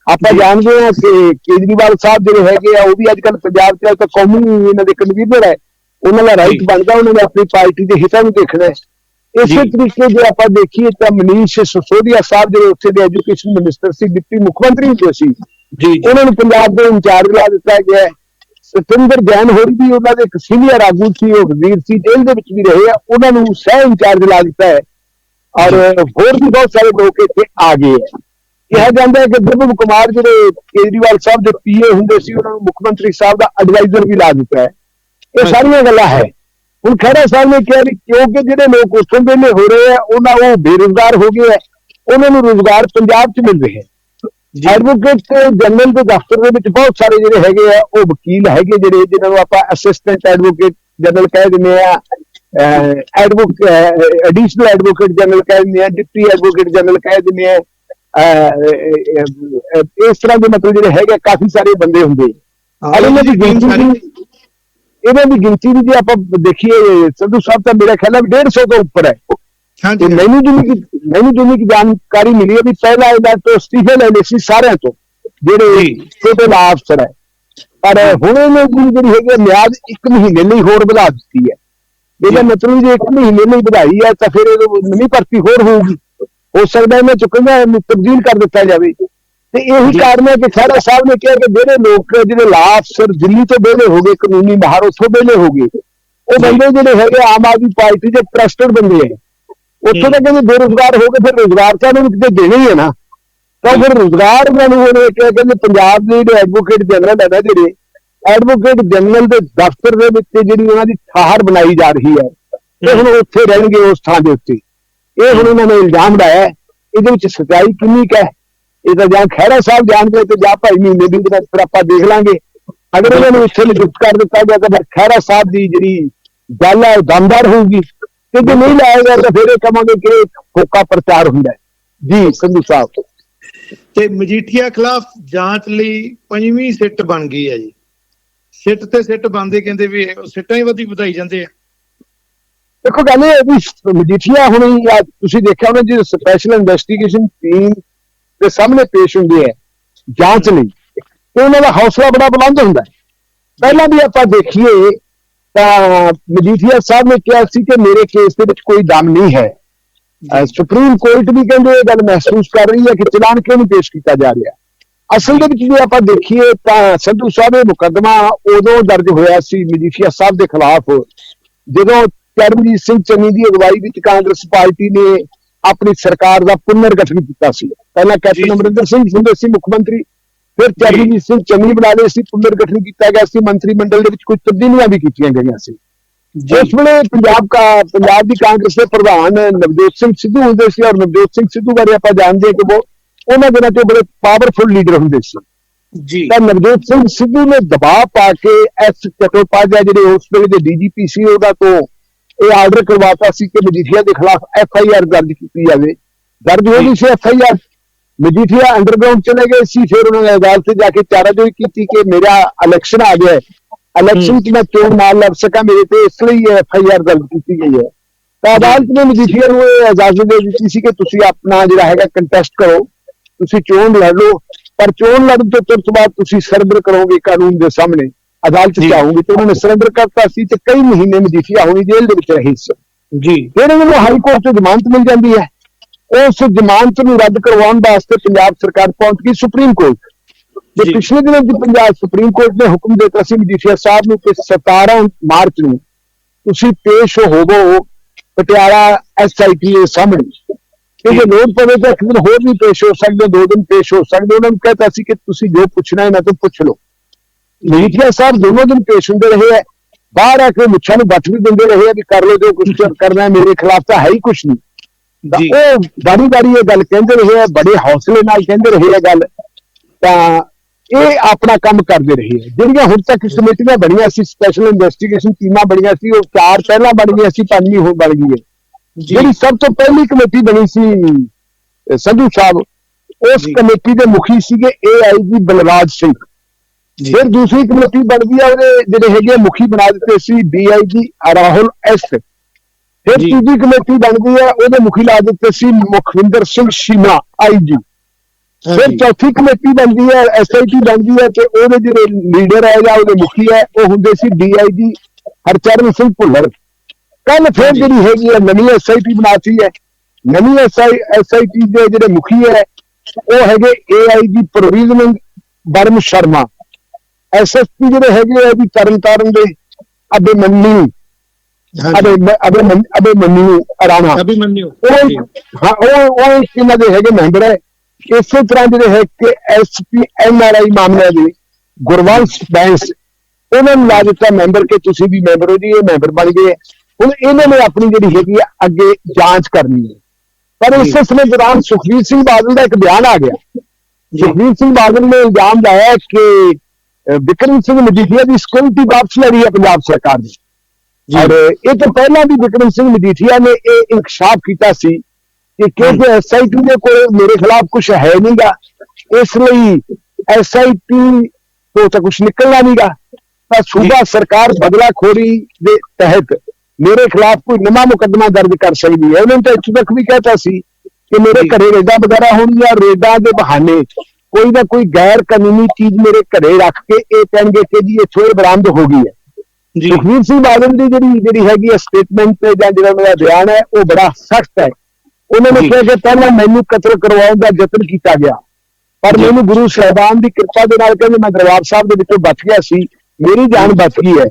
ਆਪਾਂ। ਜਾਣਦੇ ਹਾਂ ਕਿ ਕੇਜਰੀਵਾਲ ਸਾਹਿਬ ਜਿਹੜੇ ਹੈਗੇ ਆ ਉਹ ਵੀ ਅੱਜ ਕੱਲ ਪੰਜਾਬ 'ਚ ਤਾਂ ਕੌਮੀ ਇਹਨਾਂ ਦੇ ਕਨਵੀਨਰ ਹੈ ਉਹਨਾਂ ਦਾ ਰਾਈਟ। ਬਣਦਾ ਉਹਨਾਂ ਨੇ ਆਪਣੀ ਪਾਰਟੀ ਦੇ ਹਿੱਤਾਂ ਨੂੰ ਦੇਖਣਾ ਹੈ ਇਸੇ। ਤਰੀਕੇ ਜੇ ਆਪਾਂ ਦੇਖੀਏ ਤਾਂ ਮਨੀਸ਼ ਸਿਸੋਦੀਆ ਸਾਹਿਬ ਜਿਹੜੇ ਉੱਥੇ ਦੇ ਐਜੂਕੇਸ਼ਨ ਮਿਨਿਸਟਰ ਸੀ ਡਿਪਟੀ ਮੁੱਖ ਮੰਤਰੀ ਹੁੰਦੇ ਸੀ ਜੀ ਜੀ ਉਹਨਾਂ ਨੂੰ ਪੰਜਾਬ ਦੇ ਇੰਚਾਰਜ ਲਾ ਦਿੱਤਾ ਗਿਆ ਹੈ ਸਤਿੰਦਰ ਜੈਨ ਹੋਰ ਵੀ ਉਹਨਾਂ ਦੇ ਇੱਕ ਸੀਨੀਅਰ ਆਗੂ ਸੀ ਉਹ ਵਜ਼ੀਰ ਸੀ ਜੇਲ੍ਹ ਦੇ ਵਿੱਚ ਵੀ ਰਹੇ ਆ ਉਹਨਾਂ ਨੂੰ ਸਹਿ ਇੰਚਾਰਜ ਲਾ ਦਿੱਤਾ ਹੈ ਔਰ ਹੋਰ ਵੀ ਬਹੁਤ ਸਾਰੇ ਲੋਕ ਇੱਥੇ ਆ ਗਏ ਹੈ ਕਿਹਾ ਜਾਂਦਾ ਹੈ ਕਿ ਬਿਪਨ ਕੁਮਾਰ ਜਿਹੜੇ ਕੇਜਰੀਵਾਲ ਸਾਹਿਬ ਦੇ ਪੀਏ ਹੁੰਦੇ ਸੀ ਉਹਨਾਂ ਨੂੰ ਮੁੱਖ ਮੰਤਰੀ ਸਾਹਿਬ ਦਾ ਐਡਵਾਈਜ਼ਰ ਵੀ ਲਾ ਦਿੱਤਾ ਹੈ। ਇਹ। ਸਾਰੀਆਂ ਗੱਲਾਂ ਹੈ। ਹੁਣ ਖਹਿਰਾ ਸਾਹਿਬ ਨੇ ਕਿਹਾ ਵੀ ਕਿਉਂਕਿ ਜਿਹੜੇ ਲੋਕ ਉੱਥੋਂ ਵੇਲੇ ਹੋ ਰਹੇ ਆ ਉਹਨਾਂ ਉਹ ਬੇਰੁਜ਼ਗਾਰ ਹੋ ਗਏ ਹੈ ਉਹਨਾਂ ਨੂੰ ਰੋਜ਼ਗਾਰ ਪੰਜਾਬ 'ਚ ਮਿਲ ਰਿਹਾ ਹੈ। ਐਡਵੋਕੇਟ ਜਨਰਲ ਦੇ ਦਫ਼ਤਰ ਦੇ ਵਿੱਚ ਬਹੁਤ ਸਾਰੇ ਜਿਹੜੇ ਹੈਗੇ ਆ ਉਹ ਵਕੀਲ ਹੈਗੇ ਜਿਹੜੇ ਜਿਨ੍ਹਾਂ ਨੂੰ ਆਪਾਂ ਅਸਿਸਟੈਂਟ ਐਡਵੋਕੇਟ ਜਨਰਲ ਕਹਿ ਦਿੰਦੇ ਆ ਐਡਵੋਕੇਟ ਐਡੀਸ਼ਨਲ ਐਡਵੋਕੇਟ ਜਨਰਲ ਕਹਿ ਦਿੰਦੇ ਆ ਡਿਪਟੀ ਐਡਵੋਕੇਟ ਜਨਰਲ ਕਹਿ ਦਿੰਦੇ ਆ। ਇਸ ਤਰ੍ਹਾਂ ਦੇ ਮਤਲਬ ਜਿਹੜੇ ਹੈਗੇ ਕਾਫੀ ਸਾਰੇ ਬੰਦੇ ਹੁੰਦੇ ਆ। ਇਹਨਾਂ ਦੀ ਗਿਣਤੀ ਵੀ ਇਹਨਾਂ ਦੀ ਗਿਣਤੀ ਵੀ ਜੇ ਆਪਾਂ ਦੇਖੀਏ ਸੰਧੂ ਸਾਹਿਬ ਤਾਂ ਮੇਰਾ ਖਿਆਲ ਹੈ ਵੀ 150 ਤੋਂ ਉੱਪਰ ਹੈ ਹਾਂਜੀ ਮੈਨੂੰ ਜਿੰਨੀ ਮੈਨੂੰ ਜਾਣਕਾਰੀ ਮਿਲੀ ਹੈ ਵੀ ਪਹਿਲਾਂ ਇਹਨਾਂ ਤੋਂ ਅਸਤੀਫੇ ਲੈ ਲਏ ਸੀ ਸਾਰਿਆਂ ਤੋਂ ਜਿਹੜੇ। ਛੋਟੇ ਅਫਸਰ ਹੈ ਪਰ ਹੁਣ ਇਹਨਾਂ ਦੀ ਜਿਹੜੀ ਹੈਗੀ ਮਿਆਦ ਇੱਕ ਮਹੀਨੇ ਲਈ ਹੋਰ ਵਧਾ ਦਿੱਤੀ ਹੈ ਇਹਦਾ। ਮਤਲਬ ਜੇ ਇੱਕ ਮਹੀਨੇ ਲਈ ਵਧਾਈ ਹੈ ਤਾਂ ਫਿਰ ਇਹ ਨਵੀਂ ਭਰਤੀ ਹੋਰ ਹੋਊਗੀ ਹੋ ਸਕਦਾ ਇਹਨਾਂ ਚੋਂ ਕਹਿੰਦਾ ਇਹਨੂੰ ਤਬਦੀਲ ਕਰ ਦਿੱਤਾ ਜਾਵੇ। ਤੇ ਇਹੀ। ਕਾਰਨ ਹੈ ਕਿ ਖਹਿਰਾ ਸਾਹਿਬ ਨੇ ਕਿਹਾ ਕਿ ਜਿਹੜੇ ਲੋਕ ਜਿਹੜੇ ਲਾ ਅਫਸਰ ਦਿੱਲੀ ਤੋਂ ਵਿਹਲੇ ਹੋ ਗਏ ਕਾਨੂੰਨੀ ਬਾਹਰ ਉੱਥੋਂ ਵਿਹਲੇ ਹੋ ਗਏ ਉਹ ਬੰਦੇ ਜਿਹੜੇ ਹੈਗੇ ਆਮ ਆਦਮੀ ਪਾਰਟੀ ਦੇ ਟਰਸਟਡ ਬੰਦੇ ਹੈ ਉੱਥੋਂ ਤਾਂ ਕਹਿੰਦੇ ਬੇਰੁਜ਼ਗਾਰ ਹੋ ਕੇ ਫਿਰ ਰੋਜ਼ਗਾਰ ਤਾਂ ਉਹਨਾਂ ਨੂੰ ਕਿਤੇ ਦੇਣਾ ਹੀ ਹੈ ਨਾ। ਤਾਂ ਫਿਰ ਰੋਜ਼ਗਾਰ ਉਹਨਾਂ ਨੂੰ ਉਹਨੇ ਕਿਹਾ ਕਹਿੰਦੇ ਪੰਜਾਬ ਦੇ ਜਿਹੜੇ ਐਡਵੋਕੇਟ ਜਨਰਲ ਹੈ ਨਾ ਜਿਹੜੇ ਐਡਵੋਕੇਟ ਜਨਰਲ ਦੇ ਦਫ਼ਤਰ ਦੇ ਵਿੱਚ ਜਿਹੜੀ ਉਹਨਾਂ ਦੀ ਠਾਹਰ ਬਣਾਈ ਜਾ ਰਹੀ ਹੈ ਇਹ ਹੁਣ ਉੱਥੇ ਰਹਿਣਗੇ ਉਸ ਥਾਂ ਦੇ ਉੱਤੇ। ਇਹ ਹੁਣ ਉਹਨਾਂ ਨੇ ਇਲਜ਼ਾਮ ਲਾਇਆ ਇਹਦੇ ਵਿੱਚ ਸਚਾਈ ਕਿੰਨੀ ਕੁ ਹੈ? ਇਹ ਤਾਂ ਜਾਂ ਖਹਿਰਾ ਸਾਹਿਬ ਜਾਣਦੇ ਤੇ ਜਾਂ ਭਾਈ ਮਹੀਨੇ ਦੀ ਬਾਅਦ ਫਿਰ ਆਪਾਂ ਦੇਖ ਲਾਂਗੇ। ਅਗਰ ਉਹਨਾਂ ਨੂੰ ਇੱਥੇ ਨਿਯੁਕਤ ਕਰ ਦਿੱਤਾ ਗਿਆ ਤਾਂ ਫਿਰ ਖਹਿਰਾ ਸਾਹਿਬ ਦੀ ਜਿਹੜੀ ਗੱਲ ਹੈ, ਉਹ ਦਮਦਾਰ ਹੋਊਗੀ। ਤੇ ਜੇ ਨਹੀਂ ਲਾਇਆ ਗਿਆ ਤਾਂ ਫਿਰ ਇਹ ਕਹਾਂਗੇ ਕਿ ਇਹ ਫੋਕਾ ਪ੍ਰਚਾਰ ਹੁੰਦਾ ਹੈ। ਜੀ, ਸੰਧੂ ਸਾਹਿਬ। ਤੇ ਮਜੀਠੀਆ ਖਿਲਾਫ ਜਾਂਚ ਲਈ ਪੰਜਵੀਂ ਸਿੱਟ ਬਣ ਗਈ ਹੈ ਜੀ। ਸਿੱਟ ਤੇ ਸਿੱਟ ਬੰਦੇ ਕਹਿੰਦੇ ਵੀ ਸਿੱਟਾਂ ਹੀ ਵਧੀ ਵਧਾਈ ਜਾਂਦੇ ਆ। ਦੇਖੋ ਗੱਲ ਇਹ ਹੈ ਵੀ ਮਜੀਠੀਆ ਹੁਣ ਜਾਂ ਤੁਸੀਂ ਦੇਖਿਆ ਹੋਣਾ ਜੀ ਸਪੈਸ਼ਲ ਇਨਵੈਸਟੀਗੇਸ਼ਨ ਟੀਮ ਦੇ ਸਾਹਮਣੇ ਪੇਸ਼ ਹੁੰਦੇ ਹੈ ਜਾਂਚ ਲਈ, ਤੇ ਉਹਨਾਂ ਦਾ ਹੌਸਲਾ ਬੜਾ ਬੁਲੰਦ ਹੁੰਦਾ ਹੈ। ਪਹਿਲਾਂ ਵੀ ਆਪਾਂ ਦੇਖੀਏ ਤਾਂ ਮਜੀਠੀਆ ਸਾਹਿਬ ਨੇ ਕਿਹਾ ਸੀ ਕਿ ਮੇਰੇ ਕੇਸ ਦੇ ਵਿੱਚ ਕੋਈ ਦਮ ਨਹੀਂ ਹੈ। ਸੁਪਰੀਮ ਕੋਰਟ ਵੀ ਕਹਿੰਦੇ ਇਹ ਗੱਲ ਮਹਿਸੂਸ ਕਰ ਰਹੀ ਹੈ ਕਿ ਚਲਾਨ ਕਿਉਂ ਨਹੀਂ ਪੇਸ਼ ਕੀਤਾ ਜਾ ਰਿਹਾ। ਅਸਲ ਦੇ ਵਿੱਚ ਜੇ ਆਪਾਂ ਦੇਖੀਏ ਤਾਂ ਸੰਧੂ ਸਾਹਿਬ ਇਹ ਮੁਕੱਦਮਾ ਉਦੋਂ ਦਰਜ ਹੋਇਆ ਸੀ ਮਜੀਠੀਆ ਸਾਹਿਬ ਦੇ ਖਿਲਾਫ, ਜਦੋਂ ਚਰਨਜੀਤ ਸਿੰਘ ਚੰਨੀ ਦੀ ਅਗਵਾਈ ਵਿੱਚ ਕਾਂਗਰਸ ਪਾਰਟੀ ਨੇ ਆਪਣੀ ਸਰਕਾਰ ਦਾ ਪੁਨਰ ਗਠਨ ਕੀਤਾ ਸੀ। ਪਹਿਲਾਂ। ਕੈਪਟਨ ਅਮਰਿੰਦਰ ਸਿੰਘ ਹੁੰਦੇ ਸੀ ਮੁੱਖ ਮੰਤਰੀ ਫਿਰ ਚਰਨਜੀਤ ਸਿੰਘ ਚੰਨੀ ਬਣਾ ਲਏ ਸੀ ਪੁਨਰ ਗਠਨ ਕੀਤਾ ਗਿਆ ਸੀ ਮੰਤਰੀ ਮੰਡਲ ਦੇ ਵਿੱਚ ਕੁਝ ਤਬਦੀਲੀਆਂ ਵੀ ਕੀਤੀਆਂ ਗਈਆਂ ਸੀ। ਉਸ ਵੇਲੇ ਪੰਜਾਬ ਦਾ ਪੰਜਾਬ ਦੀ ਕਾਂਗਰਸ ਦੇ ਪ੍ਰਧਾਨ ਨਵਜੋਤ ਸਿੰਘ ਸਿੱਧੂ ਹੁੰਦੇ ਸੀ ਔਰ ਨਵਜੋਤ ਸਿੰਘ ਸਿੱਧੂ ਬਾਰੇ ਆਪਾਂ ਜਾਣਦੇ ਕਿ ਉਹ ਉਹਨਾਂ ਦਿਨਾਂ 'ਚ ਬੜੇ ਪਾਵਰਫੁਲ ਲੀਡਰ ਹੁੰਦੇ ਸੀ। ਜੀ। ਤਾਂ ਨਵਜੋਤ ਸਿੰਘ ਸਿੱਧੂ ਨੇ ਦਬਾਅ ਪਾ ਕੇ ਐਸ ਚਟੋਪਾਧਿਆ ਜਿਹੜੇ ਉਸ ਵੇਲੇ ਦੇ ਡੀਜੀਪੀ ਸੀ ਉਹਦਾ ਤੋਂ ਇਹ ਆਰਡਰ ਕਰਵਾਤਾ ਸੀ ਕਿ ਮਜੀਠੀਆ ਦੇ ਖਿਲਾਫ ਐਫ ਆਈ ਆਰ ਦਰਜ ਕੀਤੀ ਜਾਵੇ। ਦਰਜ ਹੋ ਗਈ ਸੀ F I R. Majithia underground ਚਲੇ ਗਏ ਸੀ ਫਿਰ ਉਹਨਾਂ ਨੇ ਅਦਾਲਤ ਤੇ ਜਾ ਕੇ ਚਾਰਾਜੋਈ ਕੀਤੀ ਕਿ ਮੇਰਾ ਇਲੈਕਸ਼ਨ ਆ ਗਿਆ ਇਲੈਕਸ਼ਨ 'ਚ ਮੈਂ ਚੋਣ ਨਾ ਲੜ ਸਕਾਂ? ਮੇਰੇ ਤੇ ਇਸ ਲਈ ਐਫ ਆਈ ਆਰ ਦਰਜ ਕੀਤੀ ਗਈ ਹੈ। ਤਾਂ ਅਦਾਲਤ ਨੇ ਮਜੀਠੀਆ ਨੂੰ ਇਹ ਇਜਾਜ਼ਤ ਦੇ ਦਿੱਤੀ ਸੀ ਕਿ ਤੁਸੀਂ ਆਪਣਾ ਜਿਹੜਾ ਹੈਗਾ ਕੰਟੈਸਟ ਕਰੋ। ਤੁਸੀਂ ਚੋਣ ਲੜ ਲਓ। ਪਰ ਚੋਣ ਲੜਨ ਤੋਂ ਤੁਰੰਤ ਬਾਅਦ ਤੁਸੀਂ ਸਰੈਂਡਰ ਕਰੋਗੇ ਕਾਨੂੰਨ ਦੇ ਸਾਹਮਣੇ। ਅਦਾਲਤ। 'ਚ ਆਓਗੇ ਤੇ ਉਹਨਾਂ ਨੇ ਸਰੈਂਡਰ ਕਰਤਾ ਸੀ ਤੇ ਕਈ ਮਹੀਨੇ ਮਜੀਠੀਆ ਹੋਣੀ ਜੇਲ੍ਹ ਦੇ ਵਿੱਚ ਰਹੀ ਸੀ ਜੀ ਫਿਰ ਇਹਨਾਂ ਨੂੰ ਹਾਈ ਕੋਰਟ ਤੋਂ ਜ਼ਮਾਨਤ ਮਿਲ ਜਾਂਦੀ ਹੈ ਉਸ ਜ਼ਮਾਨਤ ਨੂੰ ਰੱਦ ਕਰਵਾਉਣ ਵਾਸਤੇ ਪੰਜਾਬ ਸਰਕਾਰ ਪਹੁੰਚ ਗਈ ਸੁਪਰੀਮ ਕੋਰਟ ਤੇ ਜੀ। ਪਿਛਲੇ ਦਿਨਾਂ ਦੀ ਪੰਜਾਬ ਸੁਪਰੀਮ ਕੋਰਟ ਨੇ ਹੁਕਮ ਦਿੱਤਾ ਸੀ ਮਜੀਠੀਆ ਸਾਹਿਬ ਨੂੰ ਕਿ 17 ਮਾਰਚ ਨੂੰ ਤੁਸੀਂ ਪੇਸ਼ ਹੋਵੋ ਪਟਿਆਲਾ ਐਸਆਈਟੀ ਦੇ ਸਾਹਮਣੇ ਕਿ ਜੇ ਲੋੜ ਪਵੇ ਤਾਂ ਇੱਕ ਦਿਨ ਹੋਰ ਵੀ ਪੇਸ਼ ਹੋ ਸਕਦੇ ਦੋ ਦਿਨ ਪੇਸ਼ ਹੋ ਸਕਦੇ। ਉਹਨਾਂ ਨੂੰ ਕਹਿਤਾ ਸੀ ਕਿ ਤੁਸੀਂ ਜੋ ਪੁੱਛਣਾ ਹੈ ਨਾ ਤੋਂ ਪੁੱਛ ਲਓ ਮਜੀਠੀਆ ਸਾਹਿਬ ਦੋਨੋਂ ਦਿਨ ਪੇਸ਼ ਹੁੰਦੇ ਰਹੇ ਹੈ। ਬਾਹਰ ਆ ਕੇ ਮੁੱਛਾਂ ਨੂੰ ਬੱਟ ਵੀ ਦਿੰਦੇ ਰਹੇ ਹੈ ਵੀ ਕਰ ਲਓ ਜੋ ਕੁਝ ਕਰਨਾ ਹੈ ਮੇਰੇ ਖਿਲਾਫ ਤਾਂ ਹੈ ਹੀ ਕੁਝ ਨਹੀਂ। ਉਹ ਬਾਰੀ ਬਾਰੀ ਇਹ ਗੱਲ ਕਹਿੰਦੇ ਰਹੇ ਆ ਬੜੇ ਹੌਸਲੇ ਨਾਲ ਕਹਿੰਦੇ ਰਹੇ ਆ ਗੱਲ। ਤਾਂ ਇਹ ਆਪਣਾ ਕੰਮ ਕਰਦੇ ਰਹੇ ਆ ਜਿਹੜੀਆਂ ਹੁਣ ਤੱਕ ਕਮੇਟੀਆਂ ਬਣੀਆਂ ਸੀ ਸਪੈਸ਼ਲ ਇਨਵੈਸਟੀਗੇਸ਼ਨ ਟੀਮਾਂ ਬਣੀਆਂ ਸੀ ਉਹ ਚਾਰ ਪਹਿਲਾਂ ਬਣ ਗਈਆਂ ਸੀ ਪੰਜਵੀਂ ਹੁਣ ਬਣ ਗਈ ਹੈ ਜਿਹੜੀ ਸਭ ਤੋਂ ਪਹਿਲੀ ਕਮੇਟੀ ਬਣੀ ਸੀ ਸੰਧੂ ਸਾਹਿਬ ਉਸ। ਕਮੇਟੀ ਦੇ ਮੁਖੀ ਸੀਗੇ ਏਆਈਜੀ ਬਲਰਾਜ ਸਿੰਘ। ਫਿਰ ਦੂਸਰੀ ਕਮੇਟੀ ਬਣਦੀ ਆ ਉਹਦੇ ਜਿਹੜੇ ਹੈਗੇ ਆ ਮੁਖੀ ਬਣਾ ਦਿੱਤੇ ਸੀ ਡੀਆਈਜੀ ਰਾਹੁਲ ਐਸ ਫਿਰ। ਤੀਜੀ ਕਮੇਟੀ ਬਣਦੀ ਹੈ ਉਹਦੇ ਮੁਖੀ ਲਾ ਦਿੱਤੇ ਸੀ ਮੁਖਵਿੰਦਰ ਸਿੰਘ ਸ਼ੀਨਾ ਆਈਜੀ ਫਿਰ। ਚੌਥੀ ਕਮੇਟੀ ਬਣਦੀ ਹੈ ਐਸਆਈਟੀ ਬਣਦੀ ਹੈ ਤੇ ਉਹਦੇ ਜਿਹੜੇ ਲੀਡਰ ਹੈ ਜਾਂ ਉਹਦੇ ਮੁਖੀ ਹੈ ਉਹ ਹੁੰਦੇ ਸੀ ਡੀਆਈਜੀ ਹਰਚਰਨ ਸਿੰਘ ਭੁੱਲਰ ਕੱਲ ਫਿਰ। ਜਿਹੜੀ ਹੈਗੀ ਹੈ ਨਵੀਂ ਐਸਆਈਟੀ ਬਣਾਤੀ ਹੈ ਨਵੀਂ ਐਸਆਈ ਐਸਆਈਟੀ ਦੇ ਜਿਹੜੇ ਮੁਖੀ ਹੈ ਉਹ ਹੈਗੇ AIG provisioning Brahm Sharma SSP ਜਿਹੜੇ ਹੈਗੇ ਆ ਵੀ ਤਰਨ ਤਾਰਨ ਦੇ ਅਬੇ ਮੰਨੀ ਅਬੇ ਅਬੇ ਮੰਨ- ਅਬੇ ਮੰਨੀ ਰਾਣਾ ਉਹ ਜੀ ਹਾਂ ਉਹ ਉਹ ਇਹਨਾਂ ਦੇ ਹੈਗੇ ਮੈਂਬਰ ਹੈ ਇਸੇ ਤਰ੍ਹਾਂ ਜਿਹੜੇ ਹੈ ਕਿ ਐਸਪੀ ਐਨਆਰਆਈ ਮਾਮਲਿਆਂ ਦੇ ਗੁਰਵੰਸ਼ ਬੈਂਸ ਉਹਨਾਂ ਨੂੰ ਲਾ ਦਿੱਤਾ ਮੈਂਬਰ ਕਿ ਤੁਸੀਂ ਵੀ ਮੈਂਬਰ ਹੋ ਜੀ ਇਹ ਮੈਂਬਰ ਬਣ ਗਏ। ਹੁਣ ਇਹਨਾਂ ਨੇ ਆਪਣੀ ਜਿਹੜੀ ਹੈਗੀ ਆ ਅੱਗੇ ਜਾਂਚ ਕਰਨੀ ਹੈ। ਪਰ। ਇਸੇ ਸਮੇਂ ਦੌਰਾਨ ਸੁਖਬੀਰ ਸਿੰਘ ਬਾਦਲ ਦਾ ਇੱਕ ਬਿਆਨ ਆ ਗਿਆ। ਜੀ। ਸੁਖਬੀਰ ਸਿੰਘ ਬਾਦਲ ਨੇ ਇਲਜ਼ਾਮ ਲਾਇਆ ਕਿ ਅਹ, ਬਿਕਰਮ ਸਿੰਘ ਮਜੀਠੀਆ ਦੀ ਸਿਕਿਉਰਿਟੀ ਵਾਪਸ ਲੈ ਰਹੀ ਹੈ ਪੰਜਾਬ ਸਰਕਾਰ ਜੀ। ਔਰ ਇਹ ਤੋਂ ਪਹਿਲਾਂ ਵੀ ਵਿਕਰਮ ਸਿੰਘ ਮਜੀਠੀਆ ਨੇ ਇਹ ਇਨਕਸ਼ਾਫ ਕੀਤਾ ਸੀ ਕਿ ਕਿਉਂਕਿ ਐਸਆਈਟੀ ਦੇ ਕੋਲ ਮੇਰੇ ਖਿਲਾਫ ਕੁਝ ਹੈ ਨਹੀਂਗਾ ਇਸ ਲਈ ਐਸਆਈਟੀ ਤੋਂ ਤਾਂ ਕੁਝ ਨਿਕਲਣਾ ਨਹੀਂਗਾ। ਤਾਂ ਸੂਬਾ ਸਰਕਾਰ ਬਦਲਾਖੋਰੀ ਦੇ ਤਹਿਤ ਮੇਰੇ ਖਿਲਾਫ ਕੋਈ ਨਵਾਂ ਮੁਕੱਦਮਾ ਦਰਜ ਕਰ ਸਕਦੀ ਹੈ। ਉਹਨਾਂ ਨੇ ਤਾਂ ਇੱਥੋਂ ਤੱਕ ਵੀ ਕਹਿਤਾ ਸੀ ਕਿ ਮੇਰੇ। ਘਰੇ ਰੇਡਾਂ ਵਗੈਰਾ ਹੋਣਗੀਆਂ ਰੇਡਾਂ ਦੇ ਬਹਾਨੇ ਕੋਈ ਨਾ ਕੋਈ ਗੈਰ ਕਾਨੂੰਨੀ ਚੀਜ਼ ਮੇਰੇ ਘਰੇ ਰੱਖ ਕੇ ਇਹ ਕਹਿਣਗੇ ਕਿ ਜੀ ਇਹ ਬਰਾਮਦ ਹੋ ਗਈ ਹੈ। ਜੀ। ਸੁਖਵੀਰ ਸਿੰਘ ਬਾਦਲ ਦੀ ਜਿਹੜੀ ਜਿਹੜੀ ਹੈਗੀ ਹੈ ਸਟੇਟਮੈਂਟ ਤੇ ਜਾਂ ਜਿਹੜਾ ਦਾ ਬਿਆਨ ਹੈ ਉਹ ਬੜਾ ਸਖਤ ਹੈ। ਉਹਨਾਂ ਨੇ। ਕਿਹਾ ਕਿ ਪਹਿਲਾਂ ਮੈਨੂੰ ਕਤਲ ਕਰਵਾਉਣ ਦਾ ਯਤਨ ਕੀਤਾ ਗਿਆ। ਪਰ। ਮੈਨੂੰ ਗੁਰੂ ਸਾਹਿਬਾਨ ਦੀ ਕਿਰਪਾ ਦੇ ਨਾਲ ਕਹਿੰਦੇ ਮੈਂ ਦਰਬਾਰ ਸਾਹਿਬ ਦੇ ਵਿੱਚੋਂ ਬਚ ਗਿਆ ਸੀ ਮੇਰੀ ਜਾਨ ਬਚ ਗਈ ਹੈ।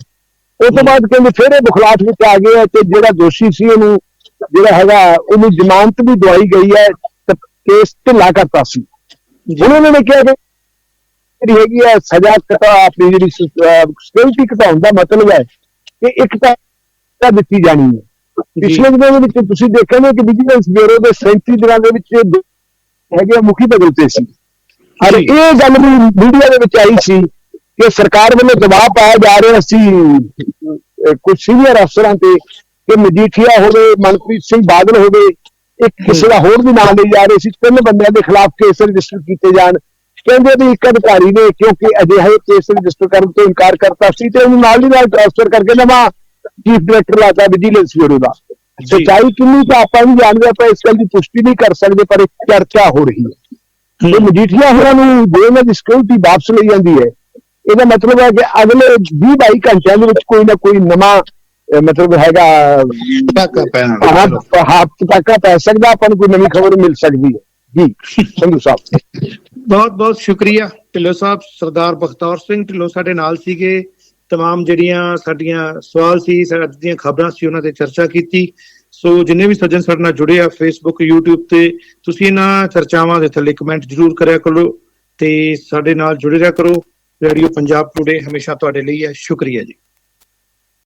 ਉਸ ਤੋਂ ਬਾਅਦ ਕਹਿੰਦੇ ਫਿਰ ਇਹ ਬੁਖਲਾਟ ਵਿੱਚ ਆ ਗਏ ਤੇ ਜਿਹੜਾ ਦੋਸ਼ੀ ਸੀ ਉਹਨੂੰ ਜਿਹੜਾ ਹੈਗਾ ਉਹਨੂੰ ਜ਼ਮਾਨਤ ਵੀ ਦਵਾਈ ਗਈ ਹੈ ਕੇਸ ਢਿੱਲਾ ਕਰਤਾ ਸੀ। ਹੁਣ ਉਹਨਾਂ ਨੇ ਕਿਹਾ ਕਿ ਜਿਹੜੀ ਹੈਗੀ ਹੈ ਸਜ਼ਾ ਕਟਾ ਆਪਣੀ ਜਿਹੜੀ ਸਿਕਿਉਰਿਟੀ ਘਟਾਉਣ ਦਾ ਮਤਲਬ ਹੈ ਕਿ ਇੱਕ ਤਾਂ ਤਾਂ ਦਿੱਤੀ ਜਾਣੀ ਹੈ। ਪਿਛਲੇ ਦਿਨਾਂ ਦੇ ਵਿੱਚ ਤੁਸੀਂ ਦੇਖਿਆ ਕਿ ਵਿਜੀਲੈਂਸ ਬਿਊਰੋ ਦੇ 37 ਦਿਨਾਂ ਦੇ ਵਿੱਚ ਹੈਗੇ ਆ ਮੁਖੀ ਬਦਲਤੇ ਸੀ। ਔਰ। ਇਹ ਗੱਲ ਵੀ ਮੀਡੀਆ ਦੇ ਵਿੱਚ ਆਈ ਸੀ ਕਿ ਸਰਕਾਰ ਵੱਲੋਂ ਦਬਾਅ ਪਾਇਆ ਜਾ ਰਿਹਾ ਸੀ ਕੁਝ ਸੀਨੀਅਰ ਅਫਸਰਾਂ ਤੇ ਕਿ ਮਜੀਠੀਆ ਹੋਵੇ ਮਨਪ੍ਰੀਤ ਸਿੰਘ ਬਾਦਲ ਹੋਵੇ ਇੱਕ ਕਿਸੇ ਦਾ ਹੋਰ ਵੀ ਨਾਮ ਲਈ ਜਾ ਰਹੇ ਸੀ ਤਿੰਨ ਬੰਦਿਆਂ ਦੇ ਖਿਲਾਫ ਕੇਸ ਰਜਿਸਟਰ ਕੀਤੇ ਜਾਣ। ਕਹਿੰਦੇ ਵੀ ਇੱਕ ਅਧਿਕਾਰੀ ਨੇ ਕਿਉਂਕਿ ਅਜਿਹੇ ਕੇਸ ਰਜਿਸਟਰ ਕਰਨ ਤੋਂ ਇਨਕਾਰ ਕਰਤਾ ਸੀ ਤੇ ਉਹਨੂੰ ਨਾਲ ਦੀ ਨਾਲ ਟ੍ਰਾਂਸਫਰ ਕਰਕੇ ਨਵਾਂ ਚੀਫ ਡਾਇਰੈਕਟਰ ਲਾਤਾ ਵਿਜੀਲੈਂਸ ਬਿਊਰੋ ਦਾ। ਸੱਚਾਈ ਕਿੰਨੀ ਤਾਂ ਆਪਾਂ ਨਹੀਂ ਜਾਣਦੇ ਆਪਾਂ ਇਸ ਗੱਲ ਦੀ ਪੁਸ਼ਟੀ ਨਹੀਂ ਕਰ ਸਕਦੇ ਪਰ ਇੱਕ ਚਰਚਾ ਹੋ ਰਹੀ ਹੈ। ਇਹ ਮਜੀਠੀਆ ਹੋਰਾਂ ਨੂੰ ਜੇ ਇਹਨਾਂ ਦੀ ਸਿਕਿਉਰਿਟੀ ਵਾਪਸ ਲਈ ਜਾਂਦੀ ਹੈ। ਇਹਦਾ ਮਤਲਬ ਹੈ ਕਿ ਅਗਲੇ 20 22 ਘੰਟਿਆਂ ਦੇ ਵਿੱਚ ਕੋਈ ਨਾ ਕੋਈ ਨਵਾਂ ਮਤਲਬ ਹੈਗਾ ਟਾਕਾ ਪੈਣਾ ਹੱਥ ਹੱਥ ਤੱਕ ਪੈ ਸਕਦਾ ਆਪਾਂ ਨੂੰ ਕੋਈ ਨਵੀਂ ਖਬਰ ਮਿਲ ਸਕਦੀ ਹੈ ਜੀ ਸੰਧੂ ਸਾਹਿਬ ਬਹੁਤ ਬਹੁਤ ਸ਼ੁਕਰੀਆ ਢਿੱਲੋਂ ਸਾਹਿਬ ਸਰਦਾਰ ਬਖਤੌਰ ਸਿੰਘ ਢਿੱਲੋਂ ਸਾਡੇ ਨਾਲ ਸੀਗੇ तमाम ਜਿਹੜੀਆਂ ਸਾਡੀਆਂ ਸਵਾਲ ਸੀ ਸਾਡੀਆਂ ਖਬਰਾਂ ਸੀ ਉਹਨਾਂ ਤੇ ਚਰਚਾ ਕੀਤੀ ਸੋ ਜਿੰਨੇ ਵੀ ਸੱਜਣ ਸਾਡੇ ਨਾਲ ਜੁੜੇ ਆ ਫੇਸਬੁੱਕ YouTube ਤੇ ਤੁਸੀਂ ਇਹਨਾਂ ਚਰਚਾਵਾਂ ਦੇ ਥੱਲੇ ਕਮੈਂਟ ਜ਼ਰੂਰ ਕਰਿਆ ਕਰੋ ਤੇ ਸਾਡੇ ਨਾਲ ਜੁੜੇ ਰਿਹਾ ਕਰੋ ਰੇਡੀਓ ਪੰਜਾਬ ਟੁਡੇ ਹਮੇਸ਼ਾ ਤੁਹਾਡੇ ਲਈ ਹੈ ਸ਼ੁਕਰੀਆ ਜੀ